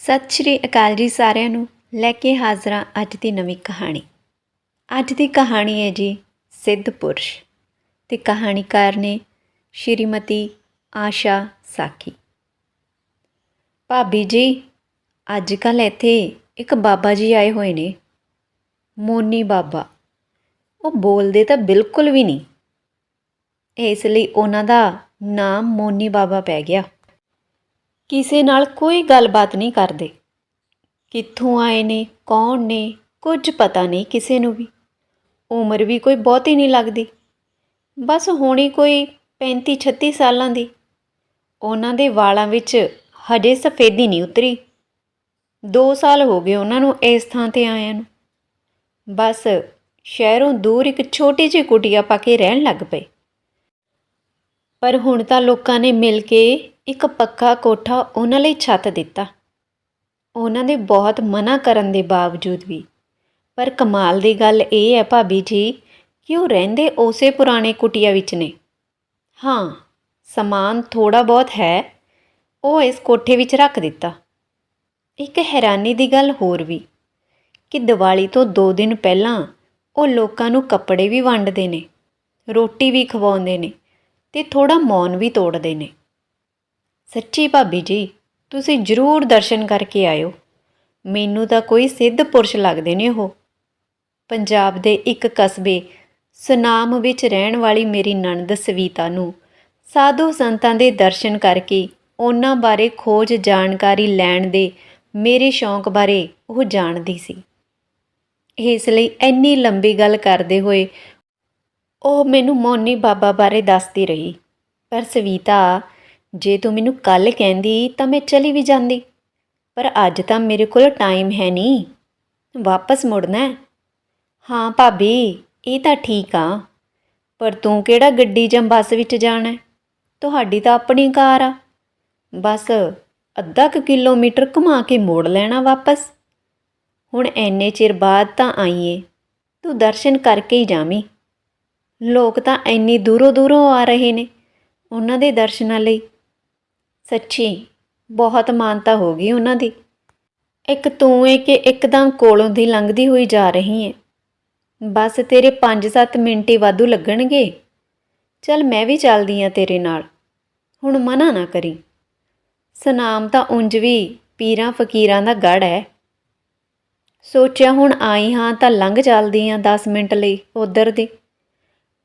ਸਤਿ ਸ਼੍ਰੀ ਅਕਾਲ ਜੀ ਸਾਰਿਆਂ ਨੂੰ। ਲੈ ਕੇ ਹਾਜ਼ਰਾਂ ਅੱਜ ਦੀ ਨਵੀਂ ਕਹਾਣੀ। ਅੱਜ ਦੀ ਕਹਾਣੀ ਹੈ ਜੀ ਸਿੱਧ ਪੁਰਸ਼ ਤੇ ਕਹਾਣੀਕਾਰ ਨੇ ਸ਼੍ਰੀਮਤੀ ਆਸ਼ਾ ਸਾਖੀ। ਭਾਬੀ ਜੀ, ਅੱਜ ਕੱਲ੍ਹ ਇੱਥੇ ਇੱਕ ਬਾਬਾ ਜੀ ਆਏ ਹੋਏ ਨੇ। ਮੋਨੀ ਬਾਬਾ। ਉਹ ਬੋਲਦੇ ਤਾਂ ਬਿਲਕੁਲ ਵੀ ਨਹੀਂ। ਇਸ ਲਈ ਉਹਨਾਂ ਦਾ ਨਾਮ ਮੋਨੀ ਬਾਬਾ ਪੈ ਗਿਆ। ਕਿਸੇ ਨਾਲ ਕੋਈ ਗੱਲਬਾਤ ਨਹੀਂ ਕਰਦੇ। ਕਿੱਥੋਂ ਆਏ ਨੇ, ਕੌਣ ਨੇ, ਕੁਝ ਪਤਾ ਨਹੀਂ ਕਿਸੇ ਨੂੰ ਵੀ। ਉਮਰ ਵੀ ਕੋਈ ਬਹੁਤੀ ਨਹੀਂ ਲੱਗਦੀ। ਬਸ ਹੋਣੀ ਕੋਈ 35 36 ਸਾਲਾਂ ਦੀ। ਉਹਨਾਂ ਦੇ ਵਾਲਾਂ ਵਿੱਚ ਹਜੇ ਸਫੇਦੀ ਨਹੀਂ ਉਤਰੀ। 2 ਸਾਲ ਹੋ ਗਏ ਉਹਨਾਂ ਨੂੰ ਇਸ ਥਾਂ ਤੇ ਆਇਆਂ ਨੂੰ। ਬਸ ਸ਼ਹਿਰੋਂ ਦੂਰ ਇੱਕ ਛੋਟੀ ਜਿਹੀ ਕੁਟੀਆ ਪਾ ਕੇ ਰਹਿਣ ਲੱਗ ਪਏ। ਪਰ ਹੁਣ ਤਾਂ ਲੋਕਾਂ ਨੇ ਮਿਲ ਕੇ ਇੱਕ ਪੱਕਾ ਕੋਠਾ ਉਹਨਾਂ ਲਈ ਛੱਤ ਦਿੱਤਾ। ਉਹਨਾਂ ਦੇ ਬਹੁਤ ਮਨਾ ਕਰਨ ਦੇ ਬਾਵਜੂਦ ਵੀ। ਪਰ ਕਮਾਲ ਦੀ ਗੱਲ ਇਹ ਹੈ ਭਾਬੀ ਜੀ ਕਿ ਉਹ ਰਹਿੰਦੇ ਉਸੇ ਪੁਰਾਣੇ ਕੁਟੀਆ ਵਿੱਚ ਨੇ? ਹਾਂ, ਸਮਾਨ ਥੋੜਾ ਬਹੁਤ ਹੈ, ਉਹ ਇਸ ਕੋਠੇ ਵਿੱਚ ਰੱਖ ਦਿੱਤਾ। ਇੱਕ ਹੈਰਾਨੀ ਦੀ ਗੱਲ ਹੋਰ ਵੀ, ਕਿ ਦੀਵਾਲੀ ਤੋਂ 2 ਦਿਨ ਪਹਿਲਾਂ ਉਹ ਲੋਕਾਂ ਨੂੰ ਕੱਪੜੇ ਵੀ ਵੰਡਦੇ ਨੇ, ਰੋਟੀ ਵੀ ਖਵਾਉਂਦੇ ਨੇ ਤੇ ਥੋੜਾ ਮੌਨ ਵੀ ਤੋੜਦੇ ਨੇ। ਸੱਚੀ ਭਾਬੀ ਜੀ, ਤੁਸੀਂ ਜ਼ਰੂਰ ਦਰਸ਼ਨ ਕਰਕੇ ਆਇਓ। ਮੈਨੂੰ ਤਾਂ ਕੋਈ ਸਿੱਧ ਪੁਰਸ਼ ਲੱਗਦੇ ਨੇ ਉਹ। ਪੰਜਾਬ ਦੇ ਇੱਕ ਕਸਬੇ, ਸੁਨਾਮ ਵਿੱਚ ਰਹਿਣ ਵਾਲੀ ਮੇਰੀ ਨਣਦ ਸਵੀਤਾ ਨੂੰ ਸਾਧੂ ਸੰਤਾਂ ਦੇ ਦਰਸ਼ਨ ਕਰਕੇ ਉਹਨਾਂ ਬਾਰੇ ਖੋਜ ਜਾਣਕਾਰੀ ਲੈਣ ਦੇ ਮੇਰੇ ਸ਼ੌਂਕ ਬਾਰੇ ਉਹ ਜਾਣਦੀ ਸੀ। ਇਸ ਲਈ ਇੰਨੀ ਲੰਬੀ ਗੱਲ ਕਰਦੇ ਹੋਏ ਉਹ ਮੈਨੂੰ ਮੋਨੀ ਬਾਬਾ ਬਾਰੇ ਦੱਸਦੀ ਰਹੀ। ਪਰ ਸਵੀਤਾ, ਜੇ ਤੂੰ ਮੈਨੂੰ ਕੱਲ ਕਹਿੰਦੀ ਤਾਂ ਮੈਂ ਚਲੀ ਵੀ ਜਾਂਦੀ। ਪਰ ਅੱਜ ਤਾਂ ਮੇਰੇ ਕੋਲ ਟਾਈਮ ਹੈ ਨਹੀਂ। ਵਾਪਸ ਮੁੜਨਾ ਹੈ। ਹਾਂ ਭਾਬੀ, ਇਹ ਤਾਂ ਠੀਕ ਆ। ਪਰ ਤੂੰ ਕਿਹੜਾ ਗੱਡੀ ਜਾਂ ਬੱਸ ਵਿੱਚ ਜਾਣਾ? ਤੁਹਾਡੀ ਤਾਂ ਆਪਣੀ ਕਾਰ ਆ। ਬਸ ਅੱਧਾ ਕੁ ਕਿਲੋਮੀਟਰ ਘੁਮਾ ਕੇ ਮੋੜ ਲੈਣਾ ਵਾਪਸ। ਹੁਣ ਐਨੇ ਚਿਰ ਬਾਅਦ ਤਾਂ ਆਈਏ ਤੂੰ ਦਰਸ਼ਨ ਕਰਕੇ ਹੀ ਜਾਵੀਂ। ਲੋਕ ਤਾਂ ਇੰਨੀ ਦੂਰੋਂ ਦੂਰੋਂ ਆ ਰਹੇ ਨੇ ਉਹਨਾਂ ਦੇ ਦਰਸ਼ਨਾਂ ਲਈ। ਸੱਚੀ, ਬਹੁਤ ਮਾਨਤਾ ਹੋ ਗਈ ਉਹਨਾਂ ਦੀ। ਇੱਕ ਤੂੰ ਏ ਕਿ ਇੱਕਦਮ ਕੋਲੋਂ ਦੀ ਲੰਘਦੀ ਹੋਈ ਜਾ ਰਹੀ ਏ। ਬਸ ਤੇਰੇ 5-7 ਮਿੰਟ ਹੀ ਵਾਧੂ ਲੱਗਣਗੇ। ਚੱਲ ਮੈਂ ਵੀ ਚੱਲਦੀ ਆ ਤੇਰੇ ਨਾਲ। ਹੁਣ ਮਨਾ ਨਾ ਕਰੀ। ਸਨਾਮ ਤਾਂ ਉਂਝ ਵੀ ਪੀਰਾਂ ਫਕੀਰਾਂ ਦਾ ਗੜ ਹੈ ਸੋਚਿਆ ਹੁਣ ਆਈ ਹਾਂ ਤਾਂ ਲੰਘ ਚੱਲਦੀ ਆ 10 ਮਿੰਟ ਲਈ ਉਧਰ ਦੀ।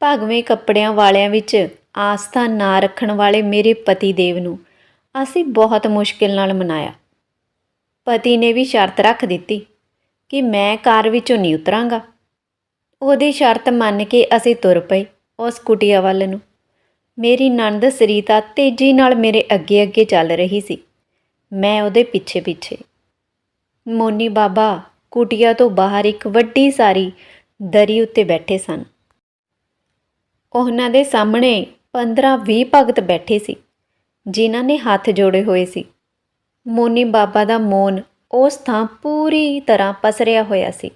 ਭਗਵੇਂ ਕੱਪੜਿਆਂ ਵਾਲਿਆਂ ਵਿੱਚ ਆਸਥਾ ਨਾ ਰੱਖਣ ਵਾਲੇ ਮੇਰੇ ਪਤੀ ਦੇਵ ਨੂੰ ਅਸੀਂ ਬਹੁਤ ਮੁਸ਼ਕਿਲ ਨਾਲ ਮਨਾਇਆ। ਪਤੀ ਨੇ ਵੀ ਸ਼ਰਤ ਰੱਖ ਦਿੱਤੀ ਕਿ ਮੈਂ ਕਾਰ ਵਿੱਚੋਂ ਨਹੀਂ ਉਤਰਾਂਗਾ। ਉਹਦੀ ਸ਼ਰਤ ਮੰਨ ਕੇ ਅਸੀਂ ਤੁਰ ਪਏ ਉਸ ਕੁਟੀਆ ਵੱਲ ਨੂੰ। ਮੇਰੀ ਨਣਦ ਸਰੀਤਾ ਤੇਜ਼ੀ ਨਾਲ ਮੇਰੇ ਅੱਗੇ ਅੱਗੇ ਚੱਲ ਰਹੀ ਸੀ। ਮੈਂ ਉਹਦੇ ਪਿੱਛੇ ਪਿੱਛੇ। ਮੋਨੀ ਬਾਬਾ ਕੁਟੀਆ ਤੋਂ ਬਾਹਰ ਇੱਕ ਵੱਡੀ ਸਾਰੀ ਦਰੀ ਉੱਤੇ ਬੈਠੇ ਸਨ। ਉਹਨਾਂ ਦੇ ਸਾਹਮਣੇ 15-20 ਭਗਤ ਬੈਠੇ ਸੀ, ਜਿਨ੍ਹਾਂ ਨੇ ਹੱਥ ਜੋੜੇ ਹੋਏ ਸੀ। ਮੋਨੀ ਬਾਬਾ ਦਾ ਮੋਨ ਉਸ ਥਾਂ ਪੂਰੀ ਤਰ੍ਹਾਂ ਪਸਰਿਆ ਹੋਇਆ ਸੀ।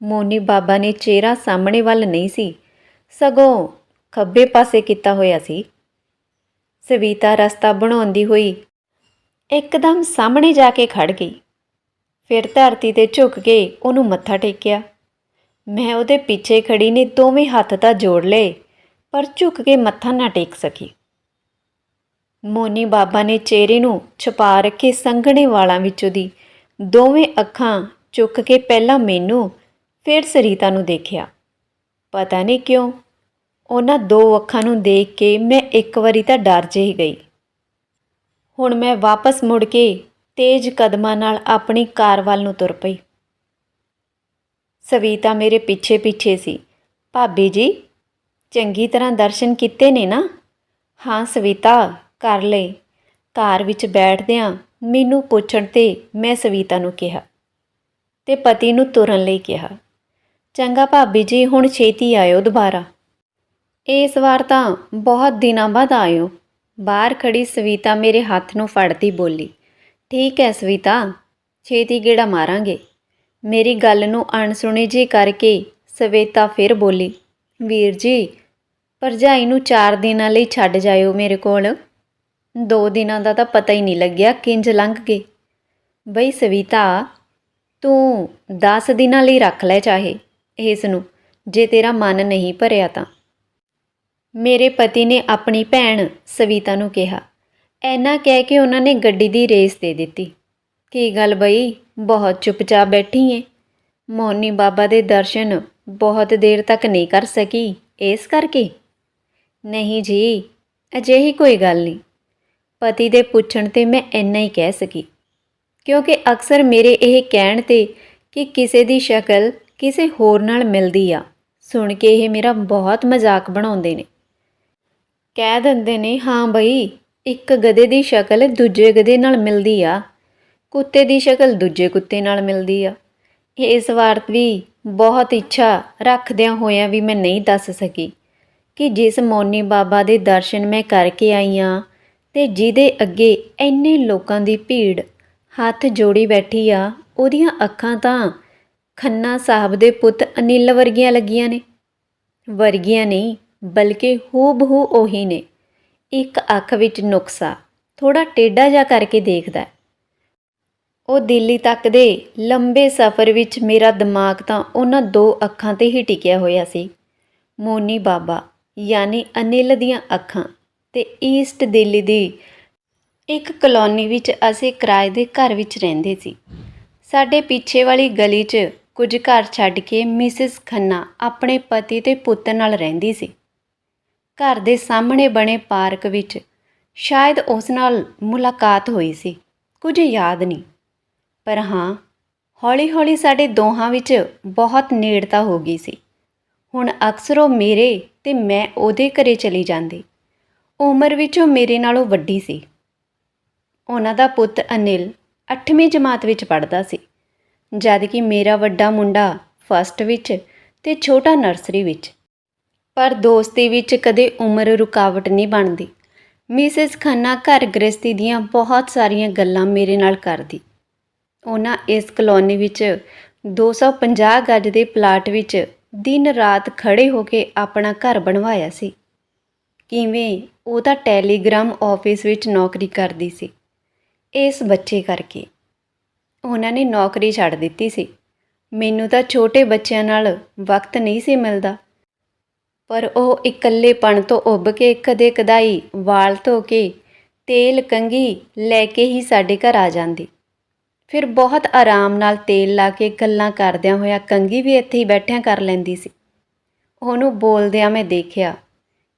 ਮੋਨੀ ਬਾਬਾ ਨੇ ਚਿਹਰਾ ਸਾਹਮਣੇ ਵੱਲ ਨਹੀਂ ਸੀ, ਸਗੋਂ ਖੱਬੇ ਪਾਸੇ ਕੀਤਾ ਹੋਇਆ ਸੀ। ਸਵੀਤਾ ਰਸਤਾ ਬਣਾਉਂਦੀ ਹੋਈ ਇੱਕਦਮ ਸਾਹਮਣੇ ਜਾ ਕੇ ਖੜ ਗਈ। ਫਿਰ ਧਰਤੀ ਤੇ ਝੁਕ ਕੇ ਉਹਨੂੰ ਮੱਥਾ ਟੇਕਿਆ। ਮੈਂ ਉਹਦੇ ਪਿੱਛੇ ਖੜੀ ਨੇ ਦੋਵੇਂ ਹੱਥ ਤਾਂ ਜੋੜ ਲਏ ਪਰ ਝੁਕ ਕੇ ਮੱਥਾ ਨਾ ਟੇਕ ਸਕੀ। ਮੋਨੀ ਬਾਬਾ ਨੇ ਚਿਹਰੇ ਨੂੰ ਛੁਪਾ ਰੱਖੇ ਸੰਘਣੇ ਵਾਲਾਂ ਵਿੱਚੋਂ ਦੀ ਦੋਵੇਂ ਅੱਖਾਂ ਚੁੱਕ ਕੇ ਪਹਿਲਾਂ ਮੈਨੂੰ, ਫਿਰ ਸਰੀਤਾ ਨੂੰ ਦੇਖਿਆ। ਪਤਾ ਨਹੀਂ ਕਿਉਂ ਉਹਨਾਂ ਦੋ ਅੱਖਾਂ ਨੂੰ ਦੇਖ ਕੇ ਮੈਂ ਇੱਕ ਵਾਰੀ ਤਾਂ ਡਰ ਜਿਹੀ ਗਈ। ਹੁਣ ਮੈਂ ਵਾਪਸ ਮੁੜ ਕੇ ਤੇਜ਼ ਕਦਮਾਂ ਨਾਲ ਆਪਣੀ ਕਾਰ ਵੱਲ ਨੂੰ ਤੁਰ ਪਈ। ਸਵੀਤਾ ਮੇਰੇ ਪਿੱਛੇ ਪਿੱਛੇ ਸੀ। ਭਾਬੀ ਜੀ ਚੰਗੀ ਤਰ੍ਹਾਂ ਦਰਸ਼ਨ ਕੀਤੇ ਨੇ ਨਾ? ਹਾਂ, ਸਵੀਤਾ, ਕਰ ਲਏ ਕਾਰ ਵਿੱਚ ਬੈਠਦਿਆਂ ਮੈਨੂੰ ਪੁੱਛਣ ਤੇ ਮੈਂ ਸਵੀਤਾ ਨੂੰ ਕਿਹਾ ਤੇ ਪਤੀ ਨੂੰ ਤੁਰਨ ਲਈ ਕਿਹਾ, ਚੰਗਾ ਭਾਬੀ ਜੀ, ਹੁਣ ਛੇਤੀ ਆਇਓ ਦੁਬਾਰਾ। ਇਸ ਵਾਰ ਤਾਂ ਬਹੁਤ ਦਿਨਾਂ ਬਾਅਦ ਆਇਓ। ਬਾਹਰ ਖੜੀ ਸਵੀਤਾ ਮੇਰੇ ਹੱਥ ਨੂੰ ਫੜਦੀ ਬੋਲੀ, ਠੀਕ ਹੈ ਸਵੀਤਾ, ਛੇਤੀ ਗੇੜਾ ਮਾਰਾਂਗੇ। ਮੇਰੀ ਗੱਲ ਨੂੰ ਅਣਸੁਣੀ ਜੀ ਕਰਕੇ ਸਵੇਤਾ ਫਿਰ ਬੋਲੀ, ਵੀਰ ਜੀ ਭਰਜਾਈ ਨੂੰ 4 ਦਿਨਾਂ ਲਈ ਛੱਡ ਜਾਇਓ ਮੇਰੇ ਕੋਲ। 2 ਦਿਨਾਂ ਦਾ ਤਾਂ ਪਤਾ ਹੀ ਨਹੀਂ ਲੱਗਿਆ ਕਿੰਜ ਲੰਘ ਗਏ। ਬਈ ਸਵੀਤਾ, ਤੂੰ 10 ਦਿਨਾਂ ਲਈ ਰੱਖ ਲੈ ਚਾਹੇ ਇਸ ਨੂੰ, ਜੇ ਤੇਰਾ ਮਨ ਨਹੀਂ ਭਰਿਆ ਤਾਂ। ਮੇਰੇ ਪਤੀ ਨੇ ਆਪਣੀ ਭੈਣ ਸਵੀਤਾ ਨੂੰ ਕਿਹਾ। ਐਨਾ ਕਹਿ ਕੇ ਉਹਨਾਂ ਨੇ ਗੱਡੀ ਦੀ ਰੇਸ ਦੇ ਦਿੱਤੀ। ਕੀ ਗੱਲ ਬਈ, ਬਹੁਤ ਚੁੱਪਚਾਪ ਬੈਠੀ ਏ। ਮੋਨੀ ਬਾਬਾ ਦੇ ਦਰਸ਼ਨ ਬਹੁਤ ਦੇਰ ਤੱਕ ਨਹੀਂ ਕਰ ਸਕੀ ਇਸ ਕਰਕੇ। ਨਹੀਂ ਜੀ, ਅਜਿਹੀ ਕੋਈ ਗੱਲ ਨਹੀਂ। ਪਤੀ ਦੇ ਪੁੱਛਣ ਤੇ ਮੈਂ ਇੰਨਾ ਹੀ ਕਹਿ ਸਕੀ। ਕਿਉਂਕਿ ਅਕਸਰ ਮੇਰੇ ਇਹ ਕਹਿਣ ਤੇ ਕਿ ਕਿਸੇ ਦੀ ਸ਼ਕਲ ਕਿਸੇ ਹੋਰ ਨਾਲ ਮਿਲਦੀ ਆ, ਸੁਣ ਕੇ ਇਹ ਮੇਰਾ ਬਹੁਤ ਮਜ਼ਾਕ ਬਣਾਉਂਦੇ ਨੇ। ਕਹਿ ਦਿੰਦੇ ਨੇ, ਹਾਂ ਬਈ, ਇੱਕ ਗਧੇ ਦੀ ਸ਼ਕਲ ਦੂਜੇ ਗਧੇ ਨਾਲ ਮਿਲਦੀ ਆ। ਕੁੱਤੇ ਦੀ ਸ਼ਕਲ ਦੂਜੇ ਕੁੱਤੇ ਨਾਲ ਮਿਲਦੀ ਆ। ਇਸ ਵਾਰ ਵੀ ਬਹੁਤ ਇੱਛਾ ਰੱਖਦਿਆਂ ਹੋਇਆਂ ਵੀ ਮੈਂ ਨਹੀਂ ਦੱਸ ਸਕੀ। ਕਿ ਜਿਸ ਮੌਨੀ ਬਾਬਾ ਦੇ ਦਰਸ਼ਨ ਮੈਂ ਕਰਕੇ ਆਈ ਹਾਂ ਤੇ ਜਿਹਦੇ ਅੱਗੇ ਇੰਨੇ ਲੋਕਾਂ ਦੀ ਭੀੜ, ਹੱਥ ਜੋੜੀ ਬੈਠੀ ਆ, ਉਹਦੀਆਂ ਅੱਖਾਂ ਤਾਂ ਖੰਨਾ ਸਾਹਿਬ ਦੇ ਪੁੱਤ ਅਨਿਲ ਵਰਗੀਆਂ ਲੱਗੀਆਂ ਨੇ। ਵਰਗੀਆਂ ਨਹੀਂ, ਬਲਕਿ ਹੂਬਹੂ ਉਹੀ ਨੇ। ਇੱਕ ਅੱਖ ਵਿੱਚ ਨੁਕਸਾ ਥੋੜਾ ਟੇਢਾ ਜਿਹਾ ਕਰਕੇ ਦੇਖਦਾ। ਉਹ ਦਿੱਲੀ ਤੱਕ ਦੇ ਲੰਬੇ ਸਫ਼ਰ ਵਿੱਚ ਮੇਰਾ ਦਿਮਾਗ ਤਾਂ ਉਹਨਾਂ ਦੋ ਅੱਖਾਂ ਤੇ ਹੀ ਟਿਕਿਆ ਹੋਇਆ ਸੀ। ਮੋਨੀ ਬਾਬਾ ਯਾਨੀ ਅਨਿਲ ਦੀਆਂ ਅੱਖਾਂ ਤੇ ਈਸਟ ਦਿੱਲੀ ਦੀ ਇੱਕ ਕਲੋਨੀ ਵਿੱਚ ਅਸੀਂ ਕਿਰਾਏ ਦੇ ਘਰ ਵਿੱਚ ਰਹਿੰਦੇ ਸੀ। ਸਾਡੇ ਪਿੱਛੇ ਵਾਲੀ ਗਲੀ 'ਚ ਕੁਝ ਘਰ ਛੱਡ ਕੇ ਮਿਸਿਸ ਖੰਨਾ ਆਪਣੇ ਪਤੀ ਤੇ ਪੁੱਤ ਨਾਲ ਰਹਿੰਦੀ ਸੀ। ਘਰ ਦੇ ਸਾਹਮਣੇ ਬਣੇ ਪਾਰਕ ਵਿੱਚ ਸ਼ਾਇਦ ਉਸ ਨਾਲ ਮੁਲਾਕਾਤ ਹੋਈ ਸੀ, ਕੁਝ ਯਾਦ ਨਹੀਂ। ਪਰ ਹਾਂ, ਹੌਲੀ-ਹੌਲੀ ਸਾਡੇ ਦੋਹਾਂ ਵਿੱਚ ਬਹੁਤ ਨੇੜਤਾ ਹੋ ਗਈ ਸੀ। ਹੁਣ ਅਕਸਰ ਉਹ ਮੇਰੇ ਤੇ ਮੈਂ ਉਹਦੇ ਘਰੇ ਚਲੀ ਜਾਂਦੀ। ਉਮਰ ਵਿੱਚ ਉਹ ਮੇਰੇ ਨਾਲੋਂ ਵੱਡੀ ਸੀ। ਉਹਨਾਂ ਦਾ ਪੁੱਤ ਅਨਿਲ 8ਵੀਂ ਜਮਾਤ ਵਿੱਚ ਪੜ੍ਹਦਾ ਸੀ। ਜਦ ਕਿ ਮੇਰਾ ਵੱਡਾ ਮੁੰਡਾ ਫਸਟ ਵਿੱਚ ਤੇ ਛੋਟਾ ਨਰਸਰੀ ਵਿੱਚ। ਪਰ ਦੋਸਤੀ ਵਿੱਚ ਕਦੇ ਉਮਰ ਰੁਕਾਵਟ ਨਹੀਂ ਬਣਦੀ। ਮਿਸਿਸ ਖੰਨਾ ਘਰ ਗ੍ਰਸਤੀ ਦੀਆਂ ਬਹੁਤ ਸਾਰੀਆਂ ਗੱਲਾਂ ਮੇਰੇ ਨਾਲ ਕਰਦੀ। ਉਹਨਾਂ ਇਸ ਕਲੋਨੀ ਵਿੱਚ 250 ਗਜ ਦੇ ਪਲਾਟ ਵਿੱਚ ਦਿਨ ਰਾਤ ਖੜੇ ਹੋ ਕੇ ਆਪਣਾ ਘਰ ਬਣਵਾਇਆ ਸੀ। ਕਿਵੇਂ ਉਹ ਤਾਂ ਟੈਲੀਗ੍ਰਾਮ ਆਫਿਸ ਵਿੱਚ ਨੌਕਰੀ ਕਰਦੀ ਸੀ। ਇਸ ਬੱਚੇ ਕਰਕੇ। ਉਹਨਾਂ ਨੇ ਨੌਕਰੀ ਛੱਡ ਦਿੱਤੀ ਸੀ। ਮੈਨੂੰ ਤਾਂ ਛੋਟੇ ਬੱਚਿਆਂ ਨਾਲ ਵਕਤ ਨਹੀਂ ਸੀ ਮਿਲਦਾ। ਪਰ ਉਹ ਇਕੱਲੇਪਣ ਤੋਂ ਉੱਭ ਕੇ ਕਦੇ ਕਦਾਈ ਵਾਲ ਧੋ ਕੇ ਤੇਲ ਕੰਗੀ ਲੈ ਕੇ ਹੀ ਸਾਡੇ ਘਰ ਆ ਜਾਂਦੀ। ਫਿਰ ਬਹੁਤ ਆਰਾਮ ਨਾਲ ਤੇਲ ਲਾ ਕੇ ਗੱਲਾਂ ਕਰਦਿਆਂ ਹੋਇਆ ਕੰਗੀ ਵੀ ਇੱਥੇ ਹੀ ਬੈਠਿਆਂ ਕਰ ਲੈਂਦੀ ਸੀ। ਉਹਨੂੰ ਬੋਲਦਿਆਂ ਮੈਂ ਦੇਖਿਆ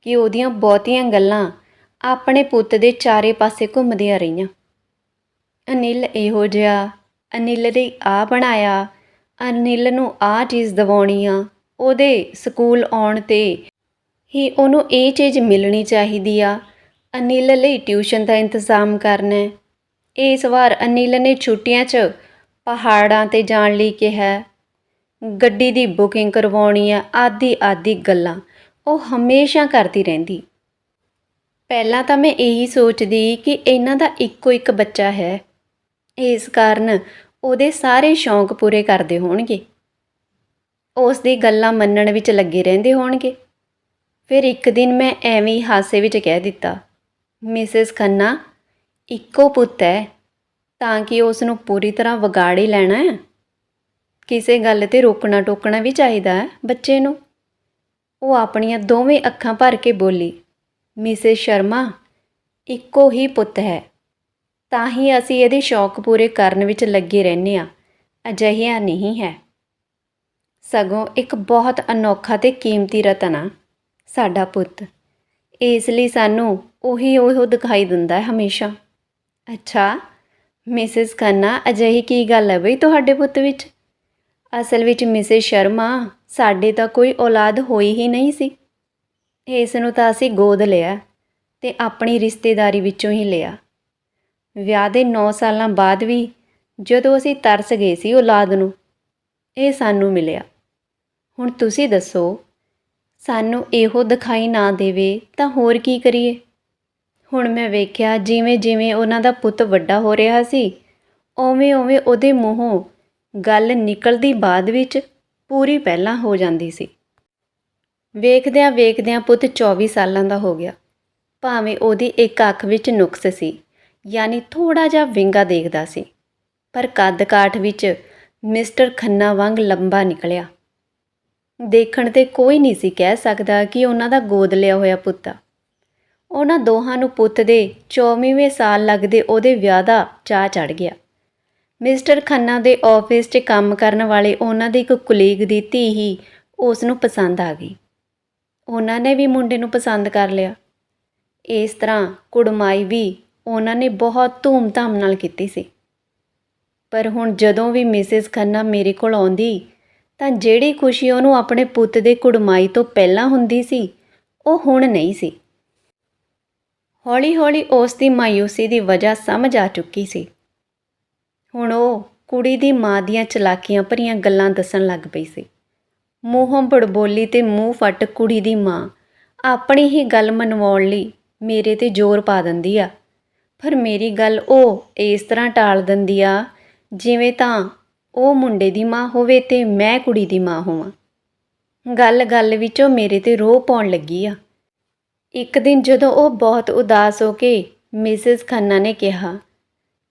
ਕਿ ਉਹਦੀਆਂ ਬਹੁਤੀਆਂ ਗੱਲਾਂ ਆਪਣੇ ਪੁੱਤ ਦੇ ਚਾਰੇ ਪਾਸੇ ਘੁੰਮਦੀਆਂ ਰਹੀਆਂ। ਅਨਿਲ ਇਹੋ ਜਿਹਾ, ਅਨਿਲ ਲਈ ਆ ਬਣਾਇਆ, ਅਨਿਲ ਨੂੰ ਆ ਚੀਜ਼ ਦਿਵਾਉਣੀ ਆ, ਉਹਦੇ ਸਕੂਲ ਆਉਣ ਤੇ ਹੀ ਉਹਨੂੰ ਇਹ ਚੀਜ਼ ਮਿਲਣੀ ਚਾਹੀਦੀ ਆ। ਅਨਿਲ ਲਈ ਟਿਊਸ਼ਨ ਦਾ ਇੰਤਜ਼ਾਮ ਕਰਨਾ ਹੈ। ਇਸ ਵਾਰ ਅਨਿਲ ਨੇ ਛੁੱਟੀਆਂ 'ਚ ਪਹਾੜਾਂ ਤੇ ਜਾਣ ਲਈ ਕਿਹਾ। ਗੱਡੀ ਦੀ ਬੁਕਿੰਗ ਕਰਵਾਉਣੀ ਆ ਆਦਿ ਆਦਿ ਗੱਲਾਂ। ਉਹ ਹਮੇਸ਼ਾ ਕਰਦੀ ਰਹਿੰਦੀ। ਪਹਿਲਾਂ ਤਾਂ ਮੈਂ ਇਹੀ ਸੋਚਦੀ ਕਿ ਇਹਨਾਂ ਦਾ ਇੱਕੋ ਇੱਕ ਬੱਚਾ ਹੈ। ਇਸ ਕਾਰਨ ਉਹਦੇ ਸਾਰੇ ਸ਼ੌਂਕ ਪੂਰੇ ਕਰਦੇ ਹੋਣਗੇ। ਉਸ ਦੀ ਗੱਲਾਂ ਮੰਨਣ ਵਿੱਚ ਲੱਗੇ ਰਹਿੰਦੇ ਹੋਣਗੇ। ਫਿਰ ਇੱਕ ਦਿਨ ਮੈਂ ਐਵੇਂ ਹੀ ਹਾਸੇ ਵਿੱਚ ਕਹਿ ਦਿੱਤਾ, ਮਿਸਿਸ ਖੰਨਾ ਇੱਕੋ ਪੁੱਤ ਹੈ, ਤਾਂ ਕਿ ਉਸ ਨੂੰ ਪੂਰੀ ਤਰ੍ਹਾਂ ਵਿਗਾੜ ਹੀ ਲੈਣਾ ਹੈ। ਕਿਸੇ ਗੱਲ ਤੇ ਰੋਕਣਾ ਟੋਕਣਾ ਵੀ ਚਾਹੀਦਾ ਹੈ ਬੱਚੇ ਨੂੰ। ਉਹ ਆਪਣੀਆਂ ਦੋਵੇਂ ਅੱਖਾਂ ਭਰ ਕੇ ਬੋਲੀ, ਮਿਸਿਸ ਸ਼ਰਮਾ, ਇੱਕੋ ਹੀ ਪੁੱਤ ਹੈ। ਤਾਂ ਹੀ ਅਸੀਂ ਇਹਦੇ ਸ਼ੌਕ ਪੂਰੇ ਕਰਨ ਵਿੱਚ ਲੱਗੇ ਰਹਿੰਦੇ ਆ ਅਜਿਹਾ ਨਹੀਂ ਹੈ। ਸਗੋਂ ਇੱਕ ਬਹੁਤ ਅਨੋਖਾ ਤੇ ਕੀਮਤੀ ਰਤਨ ਆ, ਸਾਡਾ ਪੁੱਤ। ਇਸ ਲਈ ਸਾਨੂੰ ਉਹੀ ਉਹ ਦਿਖਾਈ ਦਿੰਦਾ ਹੈ ਹਮੇਸ਼ਾ। ਅੱਛਾ, ਮਿਸਿਸ ਖੰਨਾ, ਅਜਿਹੀ ਕੀ ਗੱਲ ਹੈ ਬਈ ਤੁਹਾਡੇ ਪੁੱਤ ਵਿੱਚ? ਅਸਲ ਵਿੱਚ ਮਿਸਿਸ ਸ਼ਰਮਾ, ਸਾਡੇ ਤਾਂ ਕੋਈ ਔਲਾਦ ਹੋਈ ਹੀ ਨਹੀਂ ਸੀ। ਇਸ ਨੂੰ ਤਾਂ ਅਸੀਂ ਗੋਦ ਲਿਆ ਤੇ ਆਪਣੀ ਰਿਸ਼ਤੇਦਾਰੀ ਵਿੱਚੋਂ ਹੀ ਲਿਆ। ਵਿਆਹ ਦੇ 9 ਸਾਲਾਂ ਬਾਅਦ ਵੀ ਜਦੋਂ ਅਸੀਂ ਤਰਸ ਗਏ ਸੀ ਔਲਾਦ ਨੂੰ, ਇਹ ਸਾਨੂੰ ਮਿਲਿਆ। ਹੁਣ ਤੁਸੀਂ ਦੱਸੋ, ਸਾਨੂੰ ਇਹੋ ਦਿਖਾਈ ਨਾ ਦੇਵੇ ਤਾਂ ਹੋਰ ਕੀ ਕਰੀਏ? ਹੁਣ ਮੈਂ ਵੇਖਿਆ ਜਿਵੇਂ ਜਿਵੇਂ ਉਹਨਾਂ ਦਾ ਪੁੱਤ ਵੱਡਾ ਹੋ ਰਿਹਾ ਸੀ ਓਵੇਂ ਓਵੇਂ ਉਹਦੇ ਮੂੰਹੋਂ ਗੱਲ ਨਿਕਲਦੀ ਬਾਅਦ ਵਿੱਚ ਪੂਰੀ ਪਹਿਲਾਂ ਹੋ ਜਾਂਦੀ ਸੀ। ਵੇਖਦਿਆਂ ਵੇਖਦਿਆਂ ਪੁੱਤ 24 ਸਾਲਾਂ ਦਾ ਹੋ ਗਿਆ। ਭਾਵੇਂ ਉਹਦੀ ਇੱਕ ਅੱਖ ਵਿੱਚ ਨੁਕਸ ਸੀ, ਯਾਨੀ ਥੋੜਾ ਜਿਹਾ ਵਿੰਗਾ ਦੇਖਦਾ ਸੀ, ਪਰ ਕੱਦ ਕਾਠ ਵਿੱਚ ਮਿਸਟਰ ਖੰਨਾ ਵਾਂਗ ਲੰਬਾ ਨਿਕਲਿਆ। ਦੇਖਣ ਤੇ ਕੋਈ ਨਹੀਂ ਸੀ ਕਹਿ ਸਕਦਾ ਕਿ ਉਹਨਾਂ ਦਾ ਗੋਦ ਲਿਆ ਹੋਇਆ ਪੁੱਤ ਆ। ਉਹਨਾਂ ਦੋਹਾਂ ਨੂੰ ਪੁੱਤ ਦੇ 24ਵੇਂ ਸਾਲ ਲੱਗਦੇ ਉਹਦੇ ਵਿਆਹ ਦਾ ਚਾਅ ਚੜ ਗਿਆ। ਮਿਸਟਰ ਖੰਨਾ ਦੇ ਆਫਿਸ 'ਚ ਕੰਮ ਕਰਨ ਵਾਲੇ ਉਹਨਾਂ ਦੇ ਇੱਕ ਕੁਲੀਗ ਦੀ ਧੀ ਹੀ ਉਸ ਨੂੰ ਪਸੰਦ ਆ ਗਈ। ਉਹਨਾਂ ਨੇ ਵੀ ਮੁੰਡੇ ਨੂੰ ਪਸੰਦ ਕਰ ਲਿਆ। ਇਸ ਤਰ੍ਹਾਂ ਕੁੜਮਾਈ ਵੀ ਉਹਨਾਂ ਨੇ ਬਹੁਤ ਧੂਮ-ਧਾਮ ਨਾਲ ਕੀਤੀ ਸੀ। ਪਰ ਹੁਣ ਜਦੋਂ ਵੀ ਮਿਸਿਸ ਖੰਨਾ ਮੇਰੇ ਕੋਲ ਆਉਂਦੀ, ਤਾਂ ਜਿਹੜੀ ਖੁਸ਼ੀ ਉਹਨੂੰ ਆਪਣੇ ਪੁੱਤ ਦੇ ਕੁੜਮਾਈ ਤੋਂ ਪਹਿਲਾਂ ਹੁੰਦੀ ਸੀ, ਉਹ ਹੁਣ ਨਹੀਂ ਸੀ। ਹੌਲੀ-ਹੌਲੀ ਉਸ ਦੀ ਮਾਇੂਸੀ ਦੀ ਵਜ੍ਹਾ ਸਮਝ ਆ ਚੁੱਕੀ ਸੀ। ਹੁਣ ਉਹ ਕੁੜੀ ਦੀ ਮਾਂ ਦੀਆਂ ਚਲਾਕੀਆਂ ਭਰੀਆਂ ਗੱਲਾਂ ਦੱਸਣ ਲੱਗ ਪਈ ਸੀ। ਮੂੰਹੋਂ ਬੜਬੋਲੀ ਤੇ ਮੂੰਹ ਫੱਟ ਕੁੜੀ ਦੀ ਮਾਂ ਆਪਣੀ ਹੀ ਗੱਲ ਮਨਵਾਉਣ ਲਈ ਮੇਰੇ ਤੇ ਜ਼ੋਰ ਪਾ ਦਿੰਦੀ ਆ। ਪਰ ਮੇਰੀ ਗੱਲ ਉਹ ਇਸ ਤਰ੍ਹਾਂ ਟਾਲ ਦਿੰਦੀ ਆ ਜਿਵੇਂ ਤਾਂ ਉਹ ਮੁੰਡੇ ਦੀ ਮਾਂ ਹੋਵੇ ਤੇ ਮੈਂ ਕੁੜੀ ਦੀ ਮਾਂ ਹੋਵਾਂ। ਗੱਲ-ਗੱਲ ਵਿੱਚੋਂ ਮੇਰੇ ਤੇ ਰੋਹ ਪਾਉਣ ਲੱਗੀ ਆ। ਇੱਕ ਦਿਨ ਜਦੋਂ ਉਹ ਬਹੁਤ ਉਦਾਸ ਹੋ ਕੇ ਮਿਸਿਸ ਖੰਨਾ ਨੇ ਕਿਹਾ,